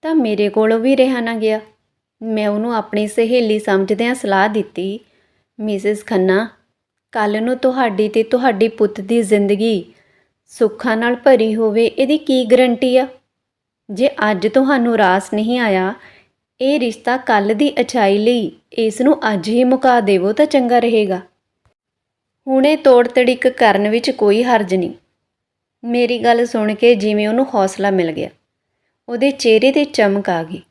ਤਾਂ ਮੇਰੇ ਕੋਲੋਂ ਵੀ ਰਿਹਾ ਨਾ ਗਿਆ। ਮੈਂ ਉਹਨੂੰ ਆਪਣੀ ਸਹੇਲੀ ਸਮਝਦਿਆਂ ਸਲਾਹ ਦਿੱਤੀ, ਮਿਸਿਸ ਖੰਨਾ ਕੱਲ ਨੂੰ ਤੁਹਾਡੀ ਤੇ ਤੁਹਾਡੀ ਪੁੱਤ ਦੀ ਜ਼ਿੰਦਗੀ ਸੁੱਖਾਂ ਨਾਲ ਭਰੀ ਹੋਵੇ, ਇਹਦੀ ਕੀ ਗਰੰਟੀ ਆ? ਜੇ ਅੱਜ ਤੁਹਾਨੂੰ ਰਾਸ ਨਹੀਂ ਆਇਆ, ਇਹ ਰਿਸ਼ਤਾ ਕੱਲ ਦੀ ਅਛਾਈ ਲਈ ਇਸ ਨੂੰ ਅੱਜ ਹੀ ਮੁਕਾ ਦੇਵੋ ਤਾਂ ਚੰਗਾ ਰਹੇਗਾ। ਹੁਣੇ ਤੋੜ ਤੜਿਕ ਕਰਨ ਵਿੱਚ ਕੋਈ ਹਰਜ ਨਹੀਂ। ਮੇਰੀ ਗੱਲ ਸੁਣ ਕੇ ਜਿਵੇਂ ਉਹਨੂੰ ਹੌਸਲਾ ਮਿਲ ਗਿਆ। ਉਹਦੇ ਚਿਹਰੇ ਤੇ ਚਮਕ ਆ ਗਈ।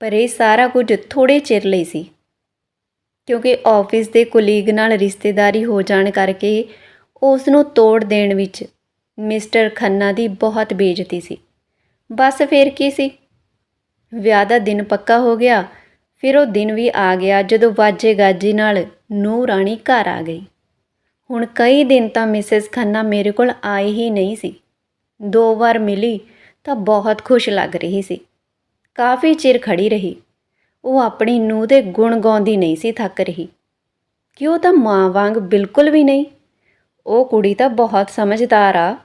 ਪਰ ਇਹ ਸਾਰਾ ਕੁਝ ਥੋੜੇ ਚਿਰ ਲਈ ਸੀ। ਕਿਉਂਕਿ ਆਫਿਸ ਦੇ ਕੁਲੀਗ ਨਾਲ ਰਿਸ਼ਤੇਦਾਰੀ ਹੋ ਜਾਣ ਕਰਕੇ ਉਸ ਨੂੰ ਤੋੜ ਦੇਣ ਵਿੱਚ ਮਿਸਟਰ ਖੰਨਾ ਦੀ ਬਹੁਤ ਬੇਇੱਜ਼ਤੀ ਸੀ। ਬਸ ਫੇਰ ਕੀ ਸੀ? ਵਿਆਹ ਦਾ ਦਿਨ ਪੱਕਾ ਹੋ ਗਿਆ, ਫਿਰ ਉਹ ਦਿਨ ਵੀ ਆ ਗਿਆ ਜਦੋਂ ਵਾਜੇ ਗਾਜੀ ਨਾਲ ਨੂੰਹ ਰਾਣੀ ਘਰ ਆ ਗਈ। ਹੁਣ ਕਈ ਦਿਨ ਤਾਂ ਮਿਸਿਸ ਖੰਨਾ ਮੇਰੇ ਕੋਲ ਆਈ ਹੀ ਨਹੀਂ ਸੀ। ਦੋ ਵਾਰ ਮਿਲੀ ਤਾਂ ਬਹੁਤ ਖੁਸ਼ ਲੱਗ ਰਹੀ ਸੀ। ਕਾਫੀ ਚਿਰ ਖੜੀ ਰਹੀ। ਉਹ ਆਪਣੀ ਨੂੰਹ ਦੇ ਗੁਣ ਗਾਉਂਦੀ ਨਹੀਂ ਸੀ ਥੱਕ ਰਹੀ। ਕਿ ਉਹ ਤਾਂ ਮਾਂ ਵਾਂਗ ਬਿਲਕੁਲ ਵੀ ਨਹੀਂ? ਉਹ ਕੁੜੀ ਤਾਂ ਬਹੁਤ ਸਮਝਦਾਰ ਆ।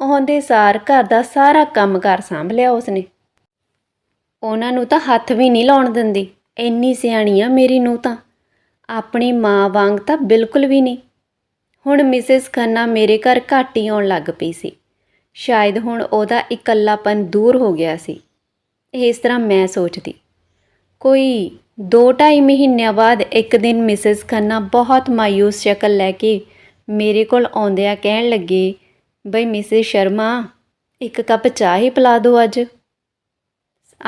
ਆਉਂਦੇ ਸਾਰ ਘਰ ਦਾ ਸਾਰਾ ਕੰਮਕਾਰ ਸੰਭ ਲਿਆ ਉਸਨੇ। ਉਹਨਾਂ ਨੂੰ ਤਾਂ ਹੱਥ ਵੀ ਨਹੀਂ ਲਾਉਣ ਦਿੰਦੀ। ਇੰਨੀ ਸਿਆਣੀ ਆ ਮੇਰੀ ਨੂੰਹ ਤਾਂ। ਆਪਣੀ ਮਾਂ ਵਾਂਗ ਤਾਂ ਬਿਲਕੁਲ ਵੀ ਨਹੀਂ। ਹੁਣ ਮਿਸਿਸ ਖੰਨਾ ਮੇਰੇ ਘਰ ਘੱਟ ਹੀ ਆਉਣ ਲੱਗ ਪਈ ਸੀ। ਸ਼ਾਇਦ ਹੁਣ ਉਹਦਾ ਇਕੱਲਾਪਨ ਦੂਰ ਹੋ ਗਿਆ ਸੀ। ਇਸ ਤਰ੍ਹਾਂ ਮੈਂ ਸੋਚਦੀ। ਕੋਈ 2-2.5 ਮਹੀਨਿਆਂ ਬਾਅਦ ਇੱਕ ਦਿਨ ਮਿਸਿਸ ਖੰਨਾ ਬਹੁਤ ਮਾਇੂਸ ਸ਼ਕਲ ਲੈ ਕੇ ਮੇਰੇ ਕੋਲ ਆਉਂਦਿਆਂ ਕਹਿਣ ਲੱਗੇ, ਬਈ ਮਿਸਿਸ ਸ਼ਰਮਾ, ਇੱਕ ਕੱਪ ਚਾਹ ਹੀ ਪਿਲਾ ਦਿਓ ਅੱਜ।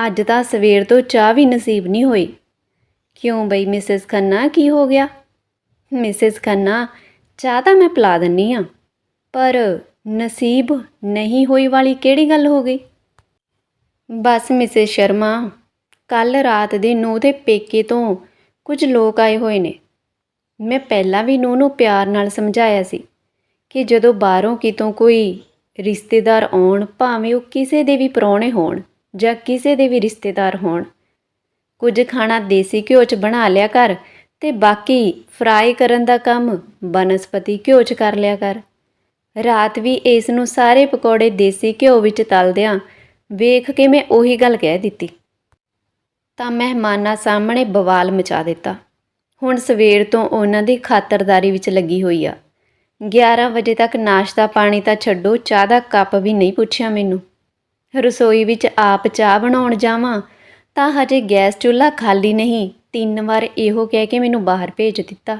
ਅੱਜ ਤਾਂ ਸਵੇਰ ਤੋਂ ਚਾਹ ਵੀ ਨਸੀਬ ਨਹੀਂ ਹੋਈ। ਕਿਉਂ ਬਈ ਮਿਸਿਸ ਖੰਨਾ, ਕੀ ਹੋ ਗਿਆ? ਮਿਸਿਸ ਖੰਨਾ ਚਾਹ ਤਾਂ ਮੈਂ ਪਿਲਾ ਦਿੰਨੀ ਆ। ਪਰ ਨਸੀਬ ਨਹੀਂ ਹੋਈ ਵਾਲੀ ਕਿਹੜੀ ਗੱਲ ਹੋ ਗਈ? ਬਸ ਮਿਸਿਸ ਸ਼ਰਮਾ ਕੱਲ ਰਾਤ ਦੇ ਨੂੰਹ ਦੇ ਪੇਕੇ ਤੋਂ ਕੁਝ ਲੋਕ ਆਏ ਹੋਏ ਨੇ। ਮੈਂ ਪਹਿਲਾਂ ਵੀ ਨੂੰਹ ਨੂੰ ਪਿਆਰ ਨਾਲ ਸਮਝਾਇਆ ਸੀ ਕਿ ਜਦੋਂ ਬਾਹਰੋਂ ਕਿਤੋਂ ਕੋਈ ਰਿਸ਼ਤੇਦਾਰ ਆਉਣ, ਭਾਵੇਂ ਉਹ ਕਿਸੇ ਦੇ ਵੀ ਪਰੌਣੇ ਹੋਣ ਜਾਂ ਕਿਸੇ ਦੇ ਵੀ ਰਿਸ਼ਤੇਦਾਰ ਹੋਣ, ਕੁਝ ਖਾਣਾ ਦੇਸੀ ਘਿਓ 'ਚ ਬਣਾ ਲਿਆ ਕਰ ਤੇ ਬਾਕੀ ਫਰਾਈ ਕਰਨ ਦਾ ਕੰਮ ਬਨਸਪਤੀ ਘਿਓ 'ਚ ਕਰ ਲਿਆ ਕਰ। ਰਾਤ ਵੀ ਇਸ ਨੂੰ ਸਾਰੇ ਪਕੌੜੇ ਦੇਸੀ ਘਿਓ ਵਿੱਚ ਤਲਦਿਆਂ ਵੇਖ ਕੇ ਮੈਂ ਉਹੀ ਗੱਲ ਕਹਿ ਦਿੱਤੀ। ਤਾਂ ਮਹਿਮਾਨਾਂ ਸਾਹਮਣੇ ਬਵਾਲ ਮਚਾ ਦਿੱਤਾ। ਹੁਣ ਸਵੇਰ ਤੋਂ ਉਹਨਾਂ ਦੀ ਖਾਤਰਦਾਰੀ ਵਿੱਚ ਲੱਗੀ ਹੋਈ ਆ। 11 ਵਜੇ ਤੱਕ ਨਾਸ਼ਤਾ ਪਾਣੀ ਤਾਂ ਛੱਡੋ, ਚਾਹ ਦਾ ਕੱਪ ਵੀ ਨਹੀਂ ਪੁੱਛਿਆ ਮੈਨੂੰ। ਰਸੋਈ ਵਿੱਚ ਆਪ ਚਾਹ ਬਣਾਉਣ ਜਾਵਾਂ ਤਾਂ ਹਜੇ ਗੈਸ ਚੁੱਲ੍ਹਾ ਖਾਲੀ ਨਹੀਂ। ਤਿੰਨ ਵਾਰ ਇਹੋ ਕਹਿ ਕੇ ਮੈਨੂੰ ਬਾਹਰ ਭੇਜ ਦਿੱਤਾ।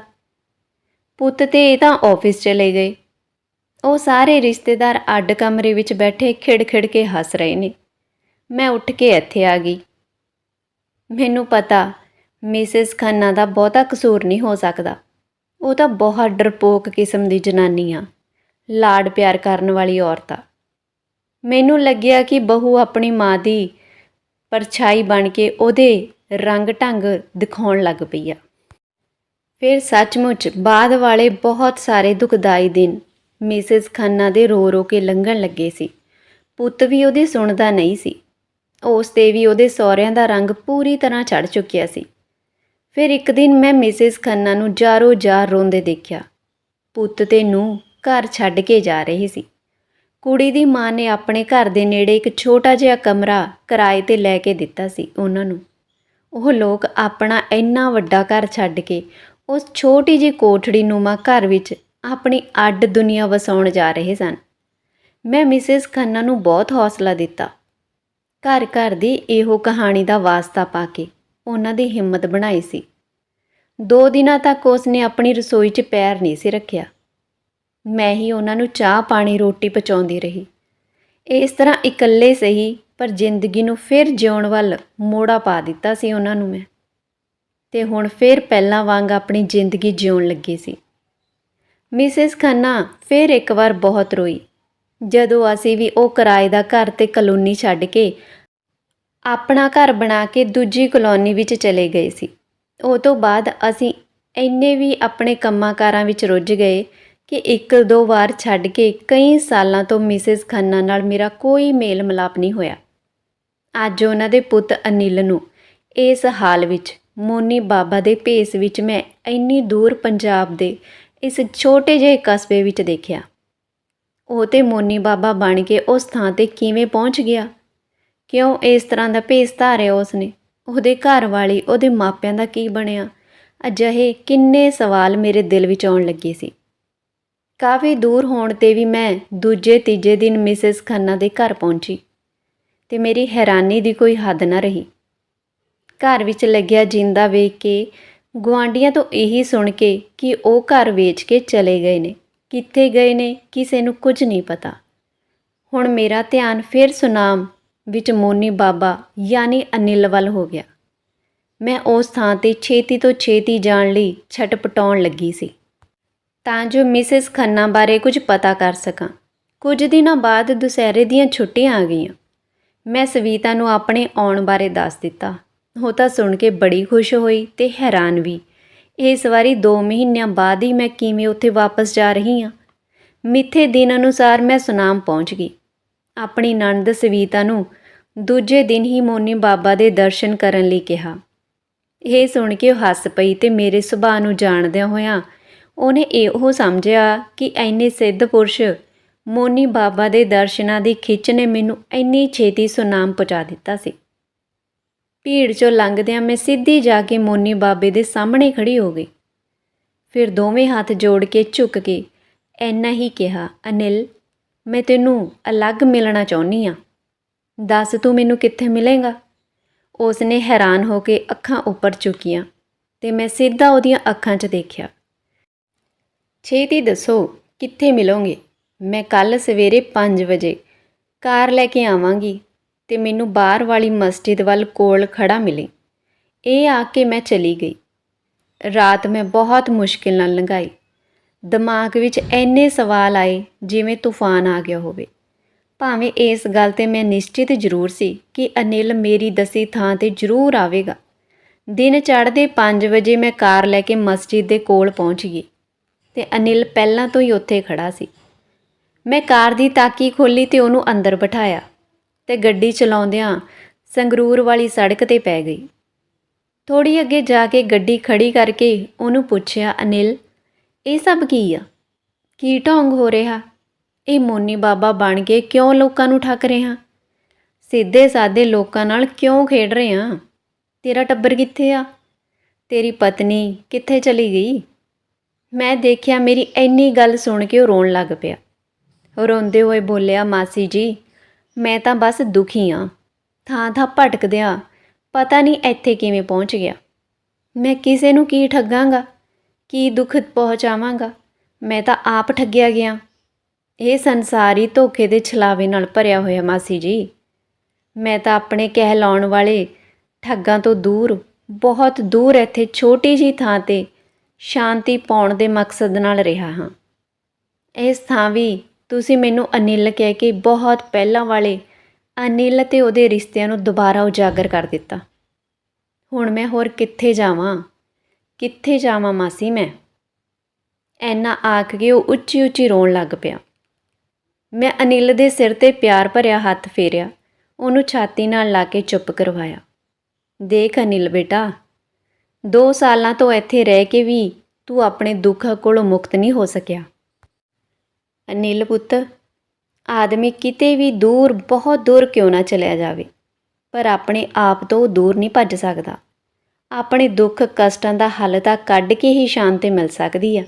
ਪੁੱਤ ਤੇ ਇਹ ਤਾਂ ਆਫਿਸ ਚਲੇ ਗਏ। ਉਹ ਸਾਰੇ ਰਿਸ਼ਤੇਦਾਰ ਅੱਡ ਕਮਰੇ ਵਿੱਚ ਬੈਠੇ ਖਿੜ-ਖਿੜ ਕੇ ਹੱਸ ਰਹੇ ਨੇ। ਮੈਂ ਉੱਠ ਕੇ ਇੱਥੇ ਆ ਗਈ। ਮੈਨੂੰ ਪਤਾ ਮਿਸਿਸ ਖੰਨਾ ਦਾ ਬਹੁਤਾ ਕਸੂਰ ਨਹੀਂ ਹੋ ਸਕਦਾ। ਉਹ ਤਾਂ ਬਹੁਤ ਡਰਪੋਕ ਕਿਸਮ ਦੀ ਜਨਾਨੀ ਆ। ਲਾਡ ਪਿਆਰ ਕਰਨ ਵਾਲੀ ਔਰਤ ਆ। ਮੈਨੂੰ ਲੱਗਿਆ ਕਿ ਬਹੂ ਆਪਣੀ ਮਾਂ ਦੀ ਪਰਛਾਈ ਬਣ ਕੇ ਉਹਦੇ ਰੰਗ ਢੰਗ ਦਿਖਾਉਣ ਲੱਗ ਪਈ ਆ। ਫਿਰ ਸੱਚਮੁੱਚ ਬਾਅਦ ਵਾਲੇ ਬਹੁਤ ਸਾਰੇ ਦੁਖਦਾਈ ਦਿਨ ਮਿਸਿਸ ਖੰਨਾ ਦੇ ਰੋ ਰੋ ਕੇ ਲੰਘਣ ਲੱਗੇ ਸੀ। ਪੁੱਤ ਵੀ ਉਹਦੇ ਸੁਣਦਾ ਨਹੀਂ ਸੀ। ਉਸ ਤੇ ਵੀ ਉਹਦੇ ਸਹੁਰਿਆਂ ਦਾ ਰੰਗ ਪੂਰੀ ਤਰ੍ਹਾਂ ਚੜ ਚੁੱਕਿਆ ਸੀ। ਫਿਰ ਇੱਕ ਦਿਨ ਮੈਂ ਮਿਸਿਸ ਖੰਨਾ ਨੂੰ ਜਾਰੋ ਜਾਰ ਰੋਂਦੇ ਦੇਖਿਆ। ਪੁੱਤ ਤੇ ਨੂੰ ਘਰ ਛੱਡ ਕੇ ਜਾ ਰਹੀ ਸੀ। ਕੁੜੀ ਦੀ ਮਾਂ ਨੇ ਆਪਣੇ ਘਰ ਦੇ ਨੇੜੇ ਇੱਕ ਛੋਟਾ ਜਿਹਾ ਕਮਰਾ ਕਿਰਾਏ ਤੇ ਲੈ ਕੇ ਦਿੱਤਾ ਸੀ ਉਹਨਾਂ ਨੂੰ। ਉਹ ਲੋਕ ਆਪਣਾ ਇੰਨਾ ਵੱਡਾ ਘਰ ਛੱਡ ਕੇ ਉਸ ਛੋਟੀ ਜਿਹੀ ਕੋਠੜੀ ਨੂਮਾ ਘਰ ਵਿੱਚ ਆਪਣੀ ਅੱਡ ਦੁਨੀਆ ਵਸਾਉਣ ਜਾ ਰਹੇ ਸਨ। ਮੈਂ ਮਿਸਿਸ ਖੰਨਾ ਨੂੰ ਬਹੁਤ ਹੌਸਲਾ ਦਿੱਤਾ। ਘਰ ਘਰ ਦੀ ਇਹੋ ਕਹਾਣੀ ਦਾ ਵਾਸਤਾ ਪਾ ਕੇ ਉਹਨਾਂ ਦੀ ਹਿੰਮਤ ਬਣਾਈ ਸੀ। ਦੋ ਦਿਨਾਂ ਤੱਕ ਉਸਨੇ ਆਪਣੀ ਰਸੋਈ 'ਚ ਪੈਰ ਨਹੀਂ ਸੀ ਰੱਖਿਆ। ਮੈਂ ਹੀ ਉਹਨਾਂ ਨੂੰ ਚਾਹ ਪਾਣੀ ਰੋਟੀ ਪਹੁੰਚਾਉਂਦੀ ਰਹੀ। ਇਸ ਤਰ੍ਹਾਂ ਇਕੱਲੇ ਸਹੀ, ਪਰ ਜ਼ਿੰਦਗੀ ਨੂੰ ਫਿਰ ਜਿਉਣ ਵੱਲ ਮੋੜਾ ਪਾ ਦਿੱਤਾ ਸੀ ਉਹਨਾਂ ਨੂੰ ਮੈਂ। ਤੇ ਹੁਣ ਫਿਰ ਪਹਿਲਾਂ ਵਾਂਗ ਆਪਣੀ ਜ਼ਿੰਦਗੀ ਜਿਉਣ ਲੱਗੀ ਸੀ। ਮਿਸਿਸ ਖੰਨਾ ਫਿਰ ਇੱਕ ਵਾਰ ਬਹੁਤ ਰੋਈ। ਜਦੋਂ ਅਸੀਂ ਵੀ ਉਹ ਕਿਰਾਏ ਦਾ ਘਰ ਤੇ ਕਲੋਨੀ ਛੱਡ ਕੇ ਆਪਣਾ ਘਰ ਬਣਾ ਕੇ ਦੂਜੀ ਕਲੋਨੀ ਵਿੱਚ ਚਲੇ ਗਏ ਸੀ, ਉਹ ਤੋਂ ਬਾਅਦ ਅਸੀਂ ਇੰਨੇ ਵੀ ਆਪਣੇ ਕੰਮਾਂ ਕਾਰਾਂ ਵਿੱਚ ਰੁੱਝ ਗਏ ਕਿ ਇੱਕ ਦੋ ਵਾਰ ਛੱਡ ਕੇ ਕਈ ਸਾਲਾਂ ਤੋਂ ਮਿਸਿਸ ਖੰਨਾ ਨਾਲ ਮੇਰਾ ਕੋਈ ਮੇਲ ਮਿਲਾਪ ਨਹੀਂ ਹੋਇਆ। ਅੱਜ ਉਹਨਾਂ ਦੇ ਪੁੱਤ ਅਨਿਲ ਨੂੰ ਇਸ ਹਾਲ ਵਿੱਚ ਮੋਨੀ ਬਾਬਾ ਦੇ ਭੇਸ ਵਿੱਚ ਮੈਂ ਇੰਨੀ ਦੂਰ ਪੰਜਾਬ ਦੇ ਇਸ ਛੋਟੇ ਜਿਹੇ ਕਸਬੇ ਵਿੱਚ ਦੇਖਿਆ। ਉਹ ਤੇ ਮੋਨੀ ਬਾਬਾ ਬਣ ਕੇ ਉਸ ਥਾਂ ਤੇ ਕਿਵੇਂ ਪਹੁੰਚ ਗਿਆ? ਕਿਉਂ ਇਸ ਤਰ੍ਹਾਂ ਦਾ ਭੇਸ ਧਾਰਿਆ ਉਸਨੇ? ਉਹਦੇ ਘਰ ਵਾਲੀ ਉਹਦੇ ਮਾਪਿਆਂ ਦਾ ਕੀ ਬਣਿਆ? ਅਜਿਹੇ ਕਿੰਨੇ ਸਵਾਲ ਮੇਰੇ ਦਿਲ ਵਿੱਚ ਆਉਣ ਲੱਗੇ ਸੀ। ਕਾਫੀ ਦੂਰ ਹੋਣ ਤੇ ਵੀ ਮੈਂ ਦੂਜੇ ਤੀਜੇ ਦਿਨ ਮਿਸਿਸ ਖੰਨਾ ਦੇ ਘਰ ਪਹੁੰਚੀ ਤੇ ਮੇਰੀ ਹੈਰਾਨੀ ਦੀ ਕੋਈ ਹੱਦ ਨਾ ਰਹੀ। ਘਰ ਵਿੱਚ ਲੱਗਿਆ ਜਿੰਦਾ ਵੇਖ ਕੇ ਗੁਆਂਢੀਆਂ ਤੋਂ ਇਹੀ ਸੁਣ ਕੇ ਕਿ ਉਹ ਘਰ ਵੇਚ ਕੇ ਚਲੇ ਗਏ ਨੇ। ਕਿੱਥੇ ਗਏ ਨੇ, ਕਿਸੇ ਨੂੰ ਕੁਝ ਨਹੀਂ ਪਤਾ। ਹੁਣ ਮੇਰਾ ਧਿਆਨ ਫਿਰ ਸੁਨਾਮ ਵਿੱਚ ਮੋਨੀ ਬਾਬਾ ਯਾਨੀ ਅਨਿਲ ਵੱਲ ਹੋ ਗਿਆ। ਮੈਂ ਉਸ ਥਾਂ ਤੇ ਛੇਤੀ ਤੋਂ ਛੇਤੀ ਜਾਣ ਲਈ ਛਟਪਟਾਉਣ ਲੱਗੀ ਸੀ। ਤਾਂ ਜੋ ਮਿਸਿਸ ਖੰਨਾ ਬਾਰੇ ਕੁਝ ਪਤਾ ਕਰ ਸਕਾਂ। ਕੁਝ ਦਿਨਾਂ ਬਾਅਦ ਦੁਸਹਿਰੇ ਦੀਆਂ ਛੁੱਟੀਆਂ ਆ ਗਈਆਂ। ਮੈਂ ਸਵੀਤਾ ਨੂੰ ਆਪਣੇ ਆਉਣ ਬਾਰੇ ਦੱਸ ਦਿੱਤਾ। ਉਹ ਤਾਂ ਸੁਣ ਕੇ ਬੜੀ ਖੁਸ਼ ਹੋਈ ਤੇ ਹੈਰਾਨ ਵੀ। ਇਸ ਵਾਰੀ 2 ਮਹੀਨਿਆਂ ਬਾਅਦ ਹੀ ਮੈਂ ਕਿਵੇਂ ਉੱਥੇ ਵਾਪਸ ਜਾ ਰਹੀ ਹਾਂ? ਮਿੱਥੇ ਦਿਨ ਅਨੁਸਾਰ ਮੈਂ ਸੁਨਾਮ ਪਹੁੰਚ ਗਈ। ਆਪਣੀ ਨਣਦ ਸਵੀਤਾ ਨੂੰ ਦੂਜੇ ਦਿਨ ਹੀ ਮੋਨੀ ਬਾਬਾ ਦੇ ਦਰਸ਼ਨ ਕਰਨ ਲਈ ਕਿਹਾ। ਇਹ ਸੁਣ ਕੇ ਉਹ ਹੱਸ ਪਈ ਤੇ ਮੇਰੇ ਸੁਭਾਅ ਨੂੰ ਜਾਣਦਿਆਂ ਹੋਇਆਂ ਉਹਨੇ ਇਹੋ ਸਮਝਿਆ ਕਿ ਐਨੇ ਸਿੱਧ ਪੁਰਸ਼ ਮੋਨੀ ਬਾਬਾ ਦੇ ਦਰਸ਼ਨਾਂ ਦੀ ਖਿੱਚ ਨੇ ਮੈਨੂੰ ਇੰਨੀ ਛੇਤੀ ਸੁਨਾਮ ਪਹੁੰਚਾ ਦਿੱਤਾ ਸੀ। ਭੀੜ ਚੋਂ ਲੰਘਦਿਆਂ ਮੈਂ ਸਿੱਧੀ ਜਾ ਕੇ ਮੋਨੀ ਬਾਬੇ ਦੇ ਸਾਹਮਣੇ ਖੜੀ ਹੋ ਗਈ। ਫਿਰ ਦੋਵੇਂ ਹੱਥ ਜੋੜ ਕੇ ਝੁੱਕ ਕੇ ਐਨਾ ਹੀ ਕਿਹਾ, ਅਨਿਲ, ਮੈਂ ਤੈਨੂੰ ਅਲੱਗ ਮਿਲਣਾ ਚਾਹੁੰਨੀ ਆ ਦੱਸ ਤੂੰ ਮੈਨੂੰ ਕਿੱਥੇ ਮਿਲੇਗਾ? ਉਸ ਨੇ ਹੈਰਾਨ ਹੋ ਕੇ ਅੱਖਾਂ ਉੱਪਰ ਚੁੱਕੀਆਂ ਤੇ ਮੈਂ ਸਿੱਧਾ ਉਹਦੀਆਂ ਅੱਖਾਂ 'ਚ ਦੇਖਿਆ। ਛੇਤੀ ਦੱਸੋ, ਕਿੱਥੇ ਮਿਲੋਗੇ? ਮੈਂ ਕੱਲ ਸਵੇਰੇ 5 ਵਜੇ ਕਾਰ ਲੈ ਕੇ ਆਵਾਂਗੀ ਤੇ ਮੈਨੂੰ ਬਾਹਰ ਵਾਲੀ ਮਸਜਿਦ ਵੱਲ ਕੋਲ ਖੜਾ ਮਿਲੀ। ਇਹ ਆ ਕੇ ਮੈਂ ਚਲੀ ਗਈ। ਰਾਤ ਮੈਂ ਬਹੁਤ ਮੁਸ਼ਕਿਲ ਨਾਲ ਲੰਘਾਈ। ਦਿਮਾਗ ਵਿੱਚ ਐਨੇ ਸਵਾਲ ਆਏ ਜਿਵੇਂ ਤੂਫਾਨ ਆ ਗਿਆ ਹੋਵੇ। ਭਾਵੇਂ ਇਸ ਗੱਲ ਤੇ ਮੈਂ ਨਿਸ਼ਚਿਤ ਜ਼ਰੂਰ ਸੀ ਕਿ ਅਨਿਲ ਮੇਰੀ ਦਸੀ ਥਾਂ ਤੇ ਜ਼ਰੂਰ ਆਵੇਗਾ। ਦਿਨ ਚੜ੍ਹਦੇ 5 ਵਜੇ ਮੈਂ ਕਾਰ ਲੈ ਕੇ ਮਸਜਿਦ ਦੇ ਕੋਲ ਪਹੁੰਚ ਗਈ। ਤੇ ਅਨਿਲ ਪਹਿਲਾਂ ਤੋਂ ਹੀ ਉੱਥੇ ਖੜਾ ਸੀ। ਮੈਂ ਕਾਰ ਦੀ ਤਾਕੀ ਖੋਲੀ ਤੇ ਉਹਨੂੰ ਅੰਦਰ ਬਿਠਾਇਆ ਤੇ ਗੱਡੀ ਚਲਾਉਂਦਿਆਂ ਸੰਗਰੂਰ ਵਾਲੀ ਸੜਕ ਤੇ ਪੈ ਗਈ। ਥੋੜੀ ਅੱਗੇ ਜਾ ਕੇ ਗੱਡੀ ਖੜੀ ਕਰਕੇ ਉਹਨੂੰ ਪੁੱਛਿਆ, ਅਨਿਲ, ਇਹ ਸਭ ਕੀ ਆ? ਕੀ ਢੋਂਗ ਹੋ ਰਿਹਾ? ਇਹ ਮੋਨੀ ਬਾਬਾ ਬਣ ਕੇ ਕਿਉਂ ਲੋਕਾਂ ਨੂੰ ਠੱਕ ਰਿਹਾ? ਸਿੱਧੇ ਸਾਦੇ ਲੋਕਾਂ ਨਾਲ ਕਿਉਂ ਖੇਡ ਰਿਹਾ ਤੇਰਾ ਟੱਬਰ ਕਿੱਥੇ ਆ? ਤੇਰੀ ਪਤਨੀ ਕਿੱਥੇ ਚਲੀ ਗਈ? ਮੈਂ ਦੇਖਿਆ ਮੇਰੀ ਇੰਨੀ ਗੱਲ ਸੁਣ ਕੇ ਉਹ ਰੋਣ ਲੱਗ ਪਿਆ। ਰੋਂਦੇ ਹੋਏ ਬੋਲਿਆ, ਮਾਸੀ ਜੀ, ਮੈਂ ਤਾਂ ਬਸ ਦੁਖੀ ਆ। ਥਾਂ ਥਾਂ ਭਟਕਦਿਆਂ ਪਤਾ ਨਹੀਂ ਇੱਥੇ ਕਿਵੇਂ ਪਹੁੰਚ ਗਿਆ। ਮੈਂ ਕਿਸੇ ਨੂੰ ਕੀ ਠੱਗਾਂਗਾ? ਕੀ ਦੁੱਖ ਪਹੁੰਚਾਵਾਂਗਾ? ਮੈਂ ਤਾਂ ਆਪ ਠੱਗਿਆ ਗਿਆ। ਇਹ ਸੰਸਾਰੀ ਧੋਖੇ ਦੇ ਛਲਾਵੇ ਨਾਲ ਭਰਿਆ ਹੋਇਆ, ਮਾਸੀ ਜੀ। ਮੈਂ ਤਾਂ ਆਪਣੇ ਕਹਿਲਾਉਣ ਵਾਲੇ ਠੱਗਾਂ ਤੋਂ ਦੂਰ, ਬਹੁਤ ਦੂਰ ਇੱਥੇ ਛੋਟੀ ਜੀ ਥਾਂ ਤੇ ਸ਼ਾਂਤੀ ਪਾਉਣ ਦੇ ਮਕਸਦ ਨਾਲ ਰਿਹਾ ਹਾਂ। ਇਸ ਥਾਂ ਵੀ ਤੁਸੀਂ ਮੈਨੂੰ ਅਨਿਲ ਕਹਿ ਕੇ ਬਹੁਤ ਪਹਿਲਾਂ ਵਾਲੇ ਅਨਿਲ ਅਤੇ ਉਹਦੇ ਰਿਸ਼ਤਿਆਂ ਨੂੰ ਦੁਬਾਰਾ ਉਜਾਗਰ ਕਰ ਦਿੱਤਾ। ਹੁਣ ਮੈਂ ਹੋਰ ਕਿੱਥੇ ਜਾਵਾਂ? ਕਿੱਥੇ ਜਾਵਾਂ ਮਾਸੀ ਮੈਂ? ਐਨਾ ਆਖ ਕੇ ਉਹ ਉੱਚੀ ਉੱਚੀ ਰੋਣ ਲੱਗ ਪਿਆ। ਮੈਂ ਅਨਿਲ ਦੇ ਸਿਰ ਤੇ ਪਿਆਰ ਭਰਿਆ ਹੱਥ ਫੇਰਿਆ। ਉਹਨੂੰ ਛਾਤੀ ਨਾਲ ਲਾ ਕੇ ਚੁੱਪ ਕਰਵਾਇਆ। ਦੇਖ ਅਨਿਲ ਬੇਟਾ 2 ਸਾਲਾਂ ਤੋਂ ਇੱਥੇ ਰਹਿ ਕੇ ਵੀ ਤੂੰ ਆਪਣੇ ਦੁੱਖਾਂ ਕੋਲੋਂ ਮੁਕਤ ਨਹੀਂ ਹੋ ਸਕਿਆ। ਅਨਿਲ ਪੁੱਤ, ਆਦਮੀ ਕਿਤੇ ਵੀ ਦੂਰ, ਬਹੁਤ ਦੂਰ ਕਿਉਂ ਨਾ ਚਲਿਆ ਜਾਵੇ? ਪਰ ਆਪਣੇ ਆਪ ਤੋਂ ਦੂਰ ਨਹੀਂ ਭੱਜ ਸਕਦਾ। ਆਪਣੇ ਦੁੱਖ ਕਸ਼ਟਾਂ ਦਾ ਹੱਲ ਤਾਂ ਕੱਢ ਕੇ ਹੀ ਸ਼ਾਂਤੀ ਮਿਲ ਸਕਦੀ ਆ।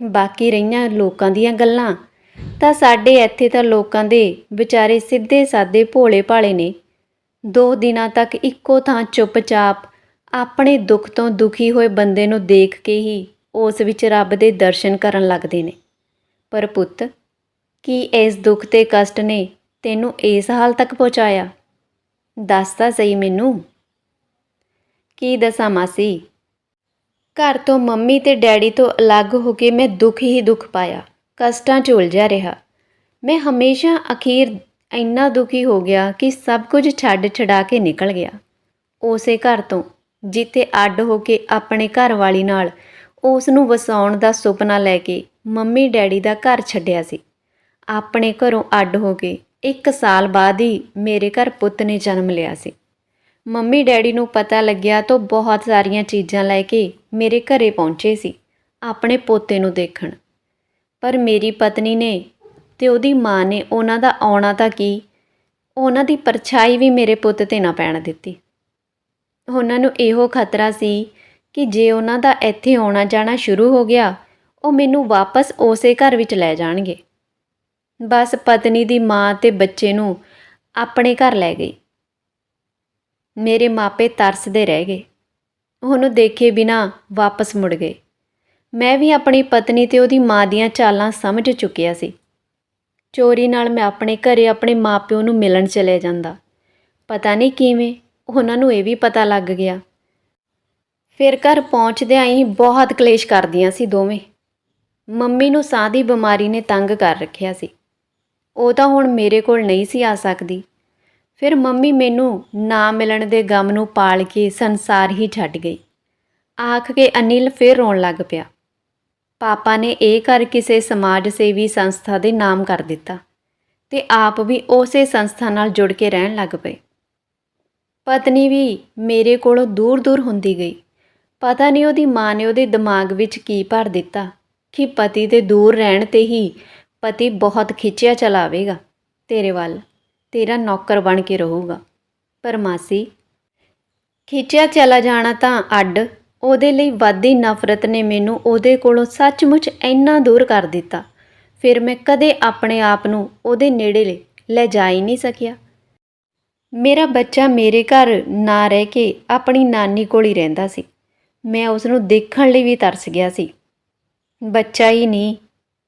ਬਾਕੀ ਰਹੀਆਂ ਲੋਕਾਂ ਦੀਆਂ ਗੱਲਾਂ, ਤਾਂ ਸਾਡੇ ਇੱਥੇ ਤਾਂ ਲੋਕਾਂ ਦੇ ਵਿਚਾਰੇ ਸਿੱਧੇ ਸਾਦੇ ਭੋਲੇ ਭਾਲੇ ਨੇ। ਦੋ ਦਿਨਾਂ ਤੱਕ ਇੱਕੋ ਥਾਂ ਚੁੱਪਚਾਪ ਆਪਣੇ ਦੁੱਖ ਤੋਂ ਦੁਖੀ ਹੋਏ ਬੰਦੇ ਨੂੰ ਦੇਖ ਕੇ ਹੀ ਉਸ ਵਿੱਚ ਰੱਬ ਦੇ ਦਰਸ਼ਨ ਕਰਨ ਲੱਗਦੇ ਨੇ। ਪਰ ਪੁੱਤ, ਕੀ ਇਸ ਦੁੱਖ ਤੇ ਕਸ਼ਟ ਨੇ ਤੈਨੂੰ ਇਸ ਹਾਲ ਤੱਕ ਪਹੁੰਚਾਇਆ? ਦੱਸ ਤਾਂ ਸਹੀ ਮੈਨੂੰ। ਕੀ ਦੱਸਾਂ ਮਾਸੀ? ਘਰ ਤੋਂ ਮੰਮੀ ਤੇ ਡੈਡੀ ਤੋਂ ਅਲੱਗ ਹੋ ਕੇ ਮੈਂ ਦੁੱਖ ਹੀ ਦੁੱਖ ਪਾਇਆ। ਕਸ਼ਟਾਂ 'ਚ ਉਲਝਿਆ ਰਿਹਾ। ਮੈਂ ਹਮੇਸ਼ਾ ਅਖੀਰ ਇੰਨਾ ਦੁਖੀ ਹੋ ਗਿਆ ਕਿ ਸਭ ਕੁਝ ਛੱਡ ਛਡਾ ਕੇ ਨਿਕਲ ਗਿਆ। ਉਸੇ ਘਰ ਤੋਂ ਜਿੱਥੇ ਅੱਡ ਹੋ ਕੇ ਆਪਣੇ ਘਰ ਵਾਲੀ ਨਾਲ ਉਸ ਨੂੰ ਵਸਾਉਣ ਦਾ ਸੁਪਨਾ ਲੈ ਕੇ ਮੰਮੀ ਡੈਡੀ ਦਾ ਘਰ ਛੱਡਿਆ ਸੀ। ਆਪਣੇ ਘਰੋਂ ਅੱਡ ਹੋ ਕੇ ਇੱਕ ਸਾਲ ਬਾਅਦ ਹੀ ਮੇਰੇ ਘਰ ਪੁੱਤ ਨੇ ਜਨਮ ਲਿਆ ਸੀ। ਮੰਮੀ ਡੈਡੀ ਨੂੰ ਪਤਾ ਲੱਗਿਆ ਤਾਂ ਬਹੁਤ ਸਾਰੀਆਂ ਚੀਜ਼ਾਂ ਲੈ ਕੇ ਮੇਰੇ ਘਰੇ ਪਹੁੰਚੇ ਸੀ, ਆਪਣੇ ਪੋਤੇ ਨੂੰ ਦੇਖਣ। ਪਰ ਮੇਰੀ ਪਤਨੀ ਨੇ ਤੇ ਉਹਦੀ ਮਾਂ ਨੇ ਉਹਨਾਂ ਦਾ ਆਉਣਾ ਤਾਂ ਕੀ, ਉਹਨਾਂ ਦੀ ਪਰਛਾਈ ਵੀ ਮੇਰੇ ਪੁੱਤ ਤੇ ਨਾ ਪੈਣ ਦਿੱਤੀ। ਉਹਨਾਂ ਨੂੰ ਇਹੋ ਖਤਰਾ ਸੀ ਕਿ ਜੇ ਉਹਨਾਂ ਦਾ ਇੱਥੇ ਆਉਣਾ ਜਾਣਾ ਸ਼ੁਰੂ ਹੋ ਗਿਆ, ਉਹ ਮੈਨੂੰ ਵਾਪਸ ਉਸੇ ਘਰ ਵਿੱਚ ਲੈ ਜਾਣਗੇ। ਬਸ ਪਤਨੀ ਦੀ ਮਾਂ ਤੇ ਬੱਚੇ ਨੂੰ ਆਪਣੇ ਘਰ ਲੈ ਗਈ। ਮੇਰੇ ਮਾਪੇ ਤਰਸਦੇ ਰਹਿ ਗਏ। ਉਹਨੂੰ ਦੇਖੇ ਬਿਨਾ ਵਾਪਸ ਮੁੜ ਗਏ। ਮੈਂ ਵੀ ਆਪਣੀ ਪਤਨੀ ਤੇ ਉਹਦੀ ਮਾਂ ਦੀਆਂ ਚਾਲਾਂ ਸਮਝ ਚੁੱਕਿਆ ਸੀ। ਚੋਰੀ ਨਾਲ ਮੈਂ ਆਪਣੇ ਘਰੇ ਆਪਣੇ ਮਾਪਿਓ ਨੂੰ ਮਿਲਣ ਚਲੇ ਜਾਂਦਾ। ਪਤਾ ਨਹੀਂ ਕਿਵੇਂ ਉਹਨਾਂ ਨੂੰ ਇਹ ਵੀ ਪਤਾ ਲੱਗ ਗਿਆ। ਫਿਰ ਘਰ ਪਹੁੰਚਦਿਆਂ ਹੀ ਬਹੁਤ ਕਲੇਸ਼ ਕਰਦੀਆਂ ਸੀ ਦੋਵੇਂ। ਮੰਮੀ ਨੂੰ ਸਾਹ ਦੀ ਬਿਮਾਰੀ ਨੇ ਤੰਗ ਕਰ ਰੱਖਿਆ ਸੀ। ਉਹ ਤਾਂ ਹੁਣ ਮੇਰੇ ਕੋਲ ਨਹੀਂ ਸੀ ਆ ਸਕਦੀ। ਫਿਰ ਮੰਮੀ ਮੈਨੂੰ ਨਾ ਮਿਲਣ ਦੇ ਗਮ ਨੂੰ ਪਾਲ ਕੇ ਸੰਸਾਰ ਹੀ ਛੱਡ ਗਈ। ਆਖ ਕੇ ਅਨਿਲ ਫਿਰ ਰੋਣ ਲੱਗ ਪਿਆ। ਪਾਪਾ ਨੇ ਇਹ ਘਰ ਕਿਸੇ ਸਮਾਜ ਸੇਵੀ ਸੰਸਥਾ ਦੇ ਨਾਮ ਕਰ ਦਿੱਤਾ ਤੇ ਆਪ ਵੀ ਉਸੇ ਸੰਸਥਾ ਨਾਲ ਜੁੜ ਕੇ ਰਹਿਣ ਲੱਗ ਪਏ। ਪਤਨੀ ਵੀ ਮੇਰੇ ਕੋਲੋਂ ਦੂਰ-ਦੂਰ ਹੁੰਦੀ ਗਈ। ਪਤਾ ਨਹੀਂ ਉਹਦੀ ਮਾਂ ਨੇ ਉਹਦੇ ਦਿਮਾਗ ਵਿੱਚ ਕੀ ਭਰ ਦਿੱਤਾ ਕਿ ਪਤੀ ਦੇ ਦੂਰ ਰਹਿਣ ਤੇ ਹੀ ਪਤੀ ਬਹੁਤ ਖਿੱਚਿਆ ਚਲਾਵੇਗਾ। ਤੇਰੇ ਵੱਲ ਤੇਰਾ ਨੌਕਰ ਬਣ ਕੇ ਰਹੂਗਾ। ਪਰ ਮਾਸੀ, ਖਿੱਚਿਆ ਚਲਾ ਜਾਣਾ ਤਾਂ ਅੱਡ, ਉਹਦੇ ਲਈ ਵਾਦੀ ਨਫ਼ਰਤ ਨੇ ਮੈਨੂੰ ਉਹਦੇ ਕੋਲੋਂ ਸੱਚਮੁੱਚ ਇੰਨਾ ਦੂਰ ਕਰ ਦਿੱਤਾ। ਫਿਰ ਮੈਂ ਕਦੇ ਆਪਣੇ ਆਪ ਨੂੰ ਉਹਦੇ ਨੇੜੇ ਲੈ ਜਾ ਹੀ ਨਹੀਂ ਸਕਿਆ। ਮੇਰਾ ਬੱਚਾ ਮੇਰੇ ਘਰ ਨਾ ਰਹਿ ਕੇ ਆਪਣੀ ਨਾਨੀ ਕੋਲ ਹੀ ਰਹਿੰਦਾ ਸੀ। ਮੈਂ ਉਸ ਨੂੰ ਦੇਖਣ ਲਈ ਵੀ ਤਰਸ ਗਿਆ ਸੀ। ਬੱਚਾ ਹੀ ਨਹੀਂ,